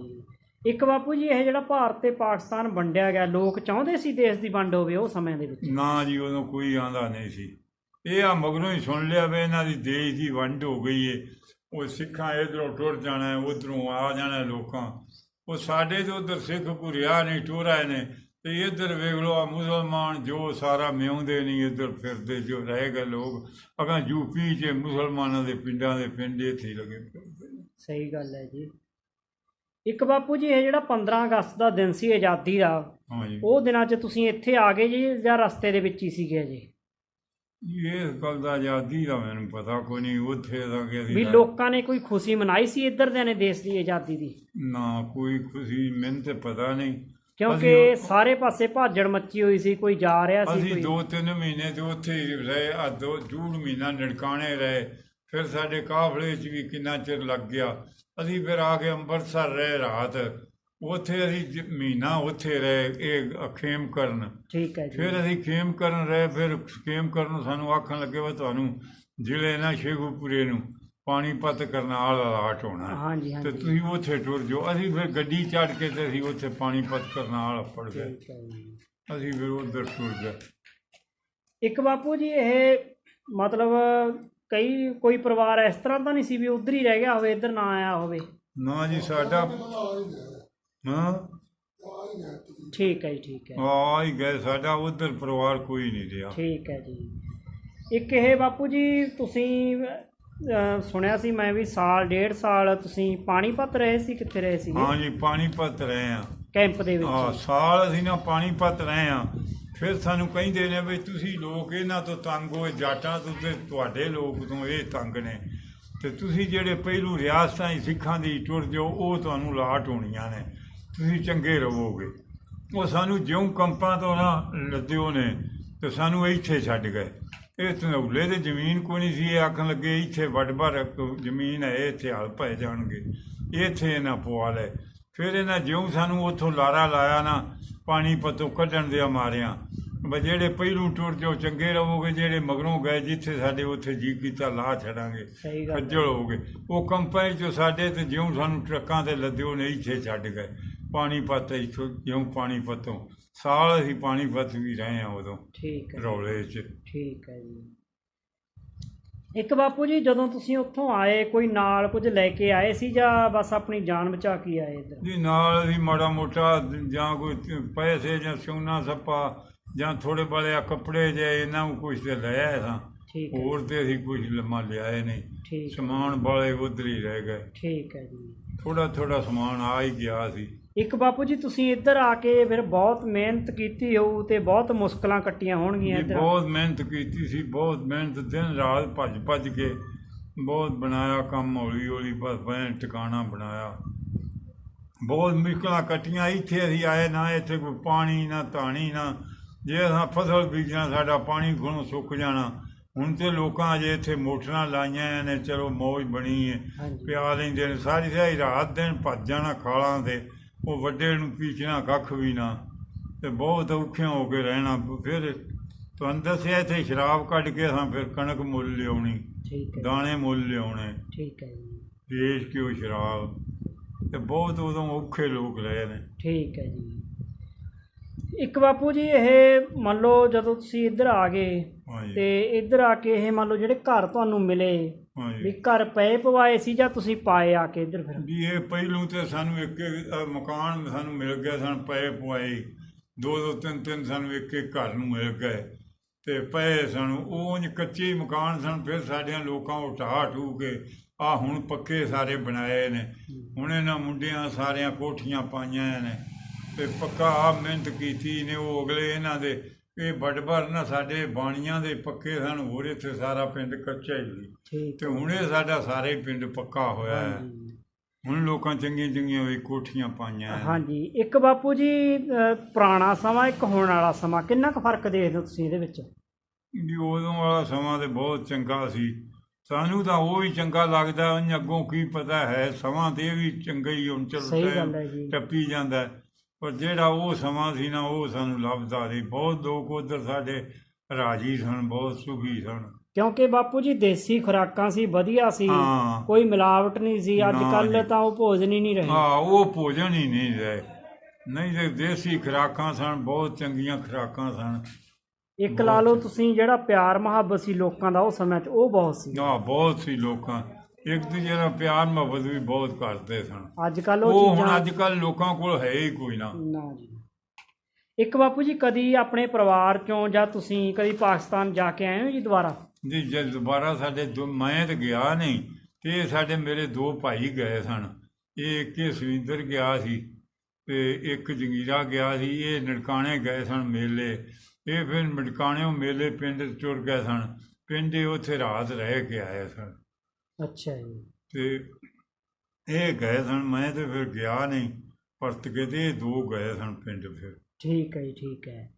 ਇੱਕ ਬਾਪੂ ਜੀ ਇਹ ਜਿਹੜਾ ਭਾਰਤ ਤੇ ਪਾਕਿਸਤਾਨ ਵੰਡਿਆ ਗਿਆ ਲੋਕ ਚਾਹੁੰਦੇ ਸੀ ਦੇਸ਼ ਦੀ ਵੰਡ ਹੋਵੇ ਉਹ ਸਮੇਂ ਦੇ ਵਿੱਚ? ਨਾ ਜੀ ਉਦੋਂ ਕੋਈ ਆਂਦਾ ਨਹੀਂ ਸੀ। ਇਹ ਆ ਮਗਰੋਂ ਹੀ ਸੁਣ ਲਿਆ ਵੇ ਇਹਨਾਂ ਦੀ ਦੇਸ਼ ਦੀ ਵੰਡ ਹੋ ਗਈ ਏ। ਉਹ ਸਿੱਖਾਂ ਇਧਰੋਂ ਟੁਰ ਜਾਣਾ ਉਧਰੋਂ ਆ ਜਾਣਾ ਲੋਕਾਂ। ਉਹ ਸਾਡੇ ਤੇ ਉਧਰ ਸਿੱਖ ਰਿਹਾ ਨਹੀਂ ਟੁਰ ਆਏ ਨੇ ਤੇ ਇੱਧਰ ਵੇਖ ਆ ਮੁਸਲਮਾਨ ਜੋ ਸਾਰਾ ਮਿਉਂਦੇ ਨਹੀਂ ਇੱਧਰ ਫਿਰਦੇ ਜੋ ਰਹਿ ਗਏ ਲੋਕ। ਅਗਾ ਯੂਪੀ 'ਚ ਮੁਸਲਮਾਨਾਂ ਦੇ ਪਿੰਡਾਂ ਦੇ ਪਿੰਡ ਇੱਥੇ ਲੱਗੇ। ਸਹੀ ਗੱਲ ਹੈ ਜੀ। ਇੱਕ ਬਾਪੂ ਜੀ ਇਹ ਜਿਹੜਾ 15 ਅਗਸਤ ਦਾ ਦਿਨ ਸੀ ਆਜ਼ਾਦੀ ਦਾ ਹਾਂਜੀ ਉਹ ਦਿਨਾਂ 'ਚ ਤੁਸੀਂ ਇੱਥੇ ਆ ਗਏ ਜੀ ਜਾਂ ਰਸਤੇ ਦੇ ਵਿੱਚ ਹੀ ਸੀਗੇ ਜੀ? ਇਹ ਗੱਲ ਦਾ ਆਜ਼ਾਦੀ ਦਾ ਮੈਨੂੰ ਪਤਾ ਕੋਈ ਨਹੀਂ ਉੱਥੇ ਦਾ ਕਿ ਅਸੀਂ ਵੀ ਲੋਕਾਂ ਨੇ ਕੋਈ ਖੁਸ਼ੀ ਮਨਾਈ ਸੀ ਇੱਧਰ ਦੇ ਨੇ ਦੇਸ਼ ਦੀ ਆਜ਼ਾਦੀ ਦੀ? ਨਾ ਕੋਈ ਖੁਸ਼ੀ ਮੈਨੂੰ ਤੇ ਪਤਾ ਨਹੀਂ। ਕਿਉਂਕਿ ਅਸੀਂ- ਸਾਰੇ ਪਾਸੇ ਭਾਜੜ ਮੱਚੀ ਹੋਈ ਸੀ ਕੋਈ ਜਾ ਰਿਹਾ ਸੀ ਅਸੀਂ ਕੋਈ ਦੋ ਤਿੰਨ ਮਹੀਨੇ ਤੇ ਉੱਥੇ ਹੀ ਰਹੇ ਆ ਦੋ ਡੂਢ ਮਹੀਨਾ ਨਨਕਾਣੇ ਰਹੇ। ਫਿਰ ਸਾਡੇ ਕਾਫਲੇ 'ਚ ਵੀ ਕਿੰਨਾ ਚਿਰ ਲੱਗ ਗਿਆ। ਅਸੀਂ ਫਿਰ ਆ ਕੇ ਅੰਮ੍ਰਿਤਸਰ ਰਹੇ ਰਾਤ। ਉੱਥੇ ਅਸੀਂ ਜ- ਮਹੀਨਾ ਉੱਥੇ ਰਹੇ ਇਹ ਖੇਮ ਕਰਨ। ਠੀਕ ਹੈ ਜੀ। ਫਿਰ ਅਸੀਂ ਖੇਮ ਕਰਨ ਰਹੇ ਫਿਰ ਖੇਮ ਕਰਨ ਨੂੰ ਸਾਨੂੰ ਆਖਣ ਲੱਗੇ ਵਾ ਤੁਹਾਨੂੰ ਜ਼ਿਲ੍ਹੇ ਨਾ ਸ਼ੇਖੂਪੁਰੇ ਨੂੰ ਪਾਣੀਪਤ ਕਰਨਾਲ ਅਲਾਟ ਹੋਣਾ ਹੈ। ਹਾਂਜੀ ਤੇ ਹਾਂਜੀ ਤੁਸੀਂ ਉੱਥੇ ਟੁਰ ਜਾਓ। ਅਸੀਂ ਫਿਰ ਗੱਡੀ ਚੜ੍ਹ ਕੇ ਤੇ ਅਸੀਂ ਉੱਥੇ ਪਾਣੀਪਤ ਕਰਨਾਲ ਪੜ ਗਏ। ਠੀਕ ਹੈ ਜੀ। ਅਸੀਂ ਫਿਰ ਉੱਧਰ ਟੁਰ ਗਏ। ਇੱਕ ਬਾਪੂ ਜੀ ਇਹ ਮਤਲਬ ਕਈ ਕੋਈ ਪਰਿਵਾਰ ਇਸ ਤਰ੍ਹਾਂ ਤਾਂ ਨਹੀਂ ਸੀ ਵੀ ਉਧਰ ਹੀ ਰਹਿ ਗਿਆ ਹੋਵੇ ਇੱਧਰ ਨਾ ਆਇਆ ਹੋਵੇ। ਨਾ ਜੀ ਸਾਡਾ ਹਾਂ? ਠੀਕ ਹੈ ਜੀ ਠੀਕ ਹੈ। ਆ ਹੀ ਗਏ ਸਾਡਾ ਉਧਰ ਪਰਿਵਾਰ ਕੋਈ ਨਹੀਂ ਰਿਹਾ। ਠੀਕ ਹੈ ਜੀ। ਇੱਕ ਇਹ ਬਾਪੂ ਜੀ ਤੁਸੀਂ ਸੁਣਿਆ ਸੀ ਮੈਂ ਵੀ ਸਾਲ ਡੇਢ ਸਾਲ ਤੁਸੀਂ ਪਾਣੀਪਤ ਰਹੇ ਸੀ ਕਿੱਥੇ ਰਹੇ ਸੀ ਹਾਂ ਜੀ ਪਾਣੀਪਤ ਰਹੇ ਆ ਕੈਂਪ ਦੇ ਵਿੱਚ। ਸਾਲ ਅਸੀਂ ਨਾ ਪਾਣੀਪਤ ਰਹੇ ਆ ਫਿਰ ਸਾਨੂੰ ਕਹਿੰਦੇ ਨੇ ਵੀ ਤੁਸੀਂ ਲੋਕ ਇਹਨਾਂ ਤੋਂ ਤੰਗ ਹੋਏ, ਜਾਟਾਂ ਤੋਂ ਤੇ ਤੁਹਾਡੇ ਲੋਕ ਤੋਂ ਇਹ ਤੰਗ ਨੇ। ਤੇ ਤੁਸੀਂ ਜਿਹੜੇ ਪਹਿਲੂ ਰਿਆਸਤਾਂ ਹੀ ਸਿੱਖਾਂ ਦੀ ਟੁਰ ਜਾਓ ਉਹ ਤੁਹਾਨੂੰ ਲਾਟ ਹੋਣੀਆਂ ਨੇ। ਤੁਸੀਂ ਚੰਗੇ ਰਹੋਗੇ। ਉਹ ਸਾਨੂੰ ਜਿਉਂ ਕੰਪਾਂ ਤੋਂ ਨਾ ਲੱਦਿਓ ਨੇ, ਤੇ ਸਾਨੂੰ ਇੱਥੇ ਛੱਡ ਗਏ। ਇਹ ਧਨੌਲੇ ਤੇ ਜ਼ਮੀਨ ਕੋਈ ਨਹੀਂ ਸੀ, ਇਹ ਆਖਣ ਲੱਗੇ, ਇੱਥੇ ਵੱਡਭਰ ਜ਼ਮੀਨ ਹੈ, ਇੱਥੇ ਹਲ ਪੈ ਜਾਣਗੇ। ਇੱਥੇ ਇਹਨਾਂ ਪਵਾ ਲਏ ਫਿਰ ਇਹਨਾਂ ਜਿਉਂ ਸਾਨੂੰ ਉੱਥੋਂ ਲਾਰਾ ਲਾਇਆ ਨਾ ਪਾਣੀ ਪਤੋਂ ਕੱਢਣ ਦੇ ਮਾਰਿਆਂ। ਬਈ ਜਿਹੜੇ ਪਹਿਲੂ ਟੁਰ ਜਾਓ ਚੰਗੇ ਰਹੋਗੇ ਜਿਹੜੇ ਮਗਰੋਂ ਗਏ ਜਿੱਥੇ ਸਾਡੇ ਉੱਥੇ ਜੀ ਕੀਤਾ ਲਾ ਛੱਡਾਂਗੇ ਸਹੀ ਗੱਲ ਹੈ। ਖੱਜਲ ਹੋ। ਗਏ ਉਹ ਕੰਪਨੀ ਚੋਂ ਸਾਡੇ ਤੇ ਜਿਉਂ ਸਾਨੂੰ ਟਰੱਕਾਂ ਤੇ ਲੱਦਿਓ ਨੇ ਇੱਥੇ ਛੱਡ ਗਏ। ਪਾਣੀਪਤ ਇੱਥੋਂ ਜਿਉਂ ਪਾਣੀਪਤੋਂ ਸਾਲ ਅਸੀਂ ਪਾਣੀਪਤ ਵੀ ਰਹੇ ਆ ਉਦੋਂ ਠੀਕ ਹੈ ਰੌਲੇ 'ਚ। ਠੀਕ ਹੈ ਜੀ। ਇੱਕ ਬਾਪੂ ਜੀ ਜਦੋਂ ਤੁਸੀਂ ਉੱਥੋਂ ਆਏ ਕੋਈ ਨਾਲ ਕੁਝ ਲੈ ਕੇ ਆਏ ਸੀ ਜਾਂ ਬਸ ਆਪਣੀ ਜਾਨ ਬਚਾ ਕੇ ਆਏ ਇੱਧਰ? ਜੀ ਨਾਲ ਅਸੀਂ ਮਾੜਾ ਮੋਟਾ ਜਾਂ ਕੋਈ ਪੈਸੇ ਜਾਂ ਸੋਨਾ ਸੱਪਾ ਜਾਂ ਥੋੜੇ ਬੜੇ ਆ ਕੱਪੜੇ ਜੇ ਇਹਨਾਂ ਨੂੰ ਕੁਝ ਤੇ ਲੈ ਆਏ ਸਾਂ। ਠੀਕ ਹੈ ਹੋਰ ਤੇ ਅਸੀਂ ਕੁਝ ਲੰਮਾ ਲਿਆਏ ਨਹੀਂ। ਠੀਕ ਸਮਾਨ ਬਾਲੇ ਉਧਰ ਹੀ ਰਹਿ ਗਏ। ਠੀਕ ਹੈ ਜੀ। ਥੋੜਾ ਥੋੜਾ ਸਮਾਨ ਆ ਹੀ ਗਿਆ ਸੀ। ਇੱਕ ਬਾਪੂ ਜੀ ਤੁਸੀਂ ਇੱਧਰ ਆ ਕੇ ਫਿਰ ਬਹੁਤ ਮਿਹਨਤ ਕੀਤੀ ਹੋਊ ਤੇ ਬਹੁਤ ਮੁਸ਼ਕਲਾਂ ਕੱਟੀਆਂ ਹੋਣਗੀਆਂ ਜੀ ਇੱਧਰ। ਬਹੁਤ ਮਿਹਨਤ ਕੀਤੀ ਸੀ ਬਹੁਤ ਮਿਹਨਤ ਦਿਨ ਰਾਤ ਭੱਜ ਭੱਜ ਕੇ ਬਹੁਤ ਬਣਾਇਆ ਕੰਮ ਹੌਲੀ ਹੌਲੀ ਬਸ ਬੈਂ ਟਿਕਾਣਾ ਬਣਾਇਆ। ਬਹੁਤ ਮੁਸ਼ਕਲਾਂ ਕੱਟੀਆਂ ਇੱਥੇ ਅਸੀਂ ਆਏ ਨਾ ਇੱਥੇ ਕੋਈ ਪਾਣੀ ਨਾ ਧਾਣੀ ਨਾ ਜੇ ਅਸਾਂ ਫਸਲ ਬੀਜਣਾ ਸਾਡਾ ਪਾਣੀ ਗੁਣੋਂ ਸੁੱਕ ਜਾਣਾ। ਹੁਣ ਤੇ ਲੋਕਾਂ ਅਜੇ ਇੱਥੇ ਮੋਟਰਾਂ ਲਾਈਆਂ ਨੇ ਚਲੋ ਮੌਜ ਬਣੀ ਹੈ ਹਾਂਜੀ। ਪਿਆ ਲੈਂਦੇ ਨੇ ਸਾਰੀ ਸਾਰੀ ਰਾਤ ਦਿਨ ਭੱਜ ਜਾਣਾ ਖਾਲਾਂ ਤੇ। ਉਹ ਵੱਡੇ ਨੂੰ ਪੀਚਣਾ ਕੱਖ ਵੀ ਨਾ ਤੇ ਬਹੁਤ ਔਖਿਆਂ ਹੋ ਕੇ ਰਹਿਣਾ। ਫਿਰ ਤੁਹਾਨੂੰ ਦੱਸਿਆ ਇੱਥੇ ਸ਼ਰਾਬ ਕੱਢ ਕੇ ਅਸਾਂ ਫਿਰ ਕਣਕ ਮੁੱਲ ਲਿਆਉਣੀ ਠੀਕ ਹੈ। ਦਾਣੇ ਮੁੱਲ ਲਿਆਉਣੇ। ਠੀਕ ਹੈ ਜੀ। ਵੇਚ ਕੇ ਉਹ ਸ਼ਰਾਬ? ਤੇ ਬਹੁਤ ਉਦੋਂ ਔਖੇ ਲੋਕ ਰਹੇ ਨੇ। ਠੀਕ ਹੈ ਜੀ। ਇੱਕ ਬਾਪੂ ਜੀ ਇਹ ਮੰਨ ਲਓ ਜਦੋਂ ਤੁਸੀਂ ਇੱਧਰ ਆ ਗਏ ਤੇ ਇੱਧਰ ਆ ਕੇ ਇਹ ਮੰਨ ਲਓ ਜਿਹੜੇ ਘਰ ਤੁਹਾਨੂੰ ਮਿਲੇ ਵੀ ਘਰ ਪਏ ਪਵਾਏ ਸੀ ਜਾਂ ਤੁਸੀਂ ਪਾਏ ਆ ਕੇ ਇੱਧਰ ਫਿਰ? ਵੀ ਇਹ ਪਹਿਲੂ ਤੇ ਸਾਨੂੰ ਇੱਕ ਮਕਾਨ ਸਾਨੂੰ ਮਿਲ ਗਿਆ ਸਾਨੂੰ ਪਏ ਪਵਾਏ। ਦੋ ਦੋ ਤਿੰਨ ਤਿੰਨ ਸਾਨੂੰ ਇੱਕ ਇੱਕ ਘਰ ਨੂੰ ਮਿਲ ਗਏ। ਤੇ ਪਏ ਸਾਨੂੰ ਉਹ ਉਂਝ ਕੱਚੇ ਹੀ ਮਕਾਨ ਸਨ ਫਿਰ ਸਾਡਿਆਂ ਲੋਕਾਂ ਢਾਹ ਢੂ ਕੇ ਆ ਹੁਣ ਪੱਕੇ ਸਾਰੇ ਬਣਾਏ ਨੇ। ਹੁਣ ਇਹਨਾਂ ਮੁੰਡਿਆਂ ਸਾਰਿਆਂ ਕੋਠੀਆਂ ਪਾਈਆਂ ਨੇ। ਤੇ ਪੱਕਾ ਆ ਮਿਹਨਤ ਕੀਤੀ ਨੇ ਉਹ ਅਗਲੇ ਇਹਨਾਂ ਦੇ ਇਹ ਵੱਡਭਰ ਨਾ ਸਾਡੇ ਬਾਣੀਆਂ ਦੇ ਪੱਕੇ ਸਨ ਹੋਰ ਇੱਥੇ ਸਾਰਾ ਪਿੰਡ ਕੱਚਾ ਹੀ ਸੀ। ਤੇ ਹੁਣ ਇਹ ਸਾਡਾ ਸਾਰੇ ਪਿੰਡ ਪੱਕਾ ਹੋਇਆ ਹੈ। ਹੁਣ ਲੋਕਾਂ ਚੰਗੀਆਂ ਚੰਗੀਆਂ ਵੀ ਕੋਠੀਆਂ ਪਾਈਆਂ। ਹਾਂਜੀ। ਇੱਕ ਬਾਪੂ ਜੀ ਪੁਰਾਣਾ ਸਮਾਂ ਇੱਕ ਹੁਣ ਵਾਲਾ ਸਮਾਂ ਕਿੰਨਾ ਕੁ ਫ਼ਰਕ ਦੇਖਦੇ ਹੋ ਤੁਸੀਂ ਇਹਦੇ ਵਿੱਚ? ਵੀ ਉਦੋਂ ਵਾਲਾ ਸਮਾਂ ਤੇ ਬਹੁਤ ਚੰਗਾ ਸੀ। ਸਾਨੂੰ ਤਾਂ ਉਹ ਵੀ ਚੰਗਾ ਲੱਗਦਾ ਉਹਨ ਅੱਗੋਂ ਕੀ ਪਤਾ ਹੈ ਸਮਾਂ ਤੇ ਵੀ ਚੰਗਾ ਹੀ ਹੁਣ ਚੱਲਦਾ ਹੈ। ਟੱਪੀ ਜਾਂਦਾ ਹੈ। ਪਰ ਜਿਹੜਾ ਉਹ ਸਮਾਂ ਸੀ ਨਾ ਉਹ ਸਾਨੂੰ ਲੱਭਦਾ ਸੀ ਬਹੁਤ ਲੋਕ ਉਧਰ ਸਾਡੇ ਰਾਜੀ ਸਨ ਬਹੁਤ ਸੁਖੀ ਸਨ। ਕਿਉਂਕਿ ਬਾਪੂ ਜੀ ਦੇਸੀ ਖੁਰਾਕਾਂ ਸੀ ਵਧੀਆ ਸੀ। ਹਾਂ। ਕੋਈ ਮਿਲਾਵਟ ਨਹੀਂ ਸੀ। ਅੱਜ ਨਾ ਕੱਲ ਜੀ। ਤਾਂ ਉਹ ਭੋਜਨ ਹੀ ਨਹੀਂ ਰਹੇ। ਹਾਂ ਉਹ ਭੋਜਨ ਹੀ ਨਹੀਂ ਰਹੇ। ਨਹੀਂ ਤੇ ਦੇਸੀ ਖੁਰਾਕਾਂ ਸਨ ਬਹੁਤ ਚੰਗੀਆਂ ਖੁਰਾਕਾਂ ਸਨ। ਇੱਕ ਲਾ ਲਓ ਤੁਸੀਂ ਜਿਹੜਾ ਪਿਆਰ ਮੁਹੱਬਤ ਸੀ ਲੋਕਾਂ ਦਾ ਉਹ ਸਮੇਂ 'ਚ ਉਹ ਬਹੁਤ ਸੀ। ਆ ਬਹੁਤ ਸੀ ਲੋਕਾਂ। ਇੱਕ ਦੂਜੇ ਨਾਲ ਪਿਆਰ ਮੁਹੱਬਤ ਵੀ ਬਹੁਤ ਕਰਦੇ ਸਨ। ਅੱਜ ਕੱਲ ਉਹ ਉਹ ਹੁਣ ਚੀਜ਼ਾਂ ਅੱਜ ਕੱਲ ਲੋਕਾਂ ਕੋਲ ਹੈ ਹੀ ਕੋਈ ਨਾ। ਨਾ ਜੀ। ਇੱਕ ਬਾਪੂ ਜੀ ਕਦੀ ਆਪਣੇ ਪਰਿਵਾਰ ਚੋਂ ਜਾਂ ਤੁਸੀਂ ਕਦੀ ਪਾਕਿਸਤਾਨ ਜਾ ਕੇ ਆਏ ਹੋ ਜੀ ਦੁਬਾਰਾ? ਜੀ ਜਦ ਦੁਬਾਰਾ ਸਾਡੇ ਦੋ ਮੈਂ ਤਾਂ ਗਿਆ ਨਹੀਂ ਤੇ ਇਹ ਸਾਡੇ ਮੇਰੇ ਦੋ ਭਾਈ ਗਏ ਸਨ। ਇਹ ਇੱਕ ਇਹ ਸਵਿੰਦਰ ਗਿਆ ਸੀ ਤੇ ਇੱਕ ਜੰਗੀਰਾ ਗਿਆ ਸੀ। ਇਹ ਨਨਕਾਣੇ ਗਏ ਸਨ ਮੇਲੇ। ਇਹ ਫਿਰ ਨਨਕਾਣਿਓਂ ਮੇਲੇ ਪਿੰਡ ਤੁਰ ਗਏ ਸਨ। ਪਿੰਡ ਉੱਥੇ ਰਾਤ ਰਹਿ ਕੇ ਆਏ ਸਨ। ਅੱਛਾ ਜੀ। ਤੇ ਇਹ ਗਏ ਸਨ ਮੈਂ ਤੇ ਫਿਰ ਗਿਆ ਨਹੀਂ ਪਰਤ ਕੇ ਤੇ ਇਹ ਦੋ ਗਏ ਸਨ ਪਿੰਡ ਫਿਰ। ਠੀਕ ਹੈ ਜੀ ਠੀਕ ਹੈ।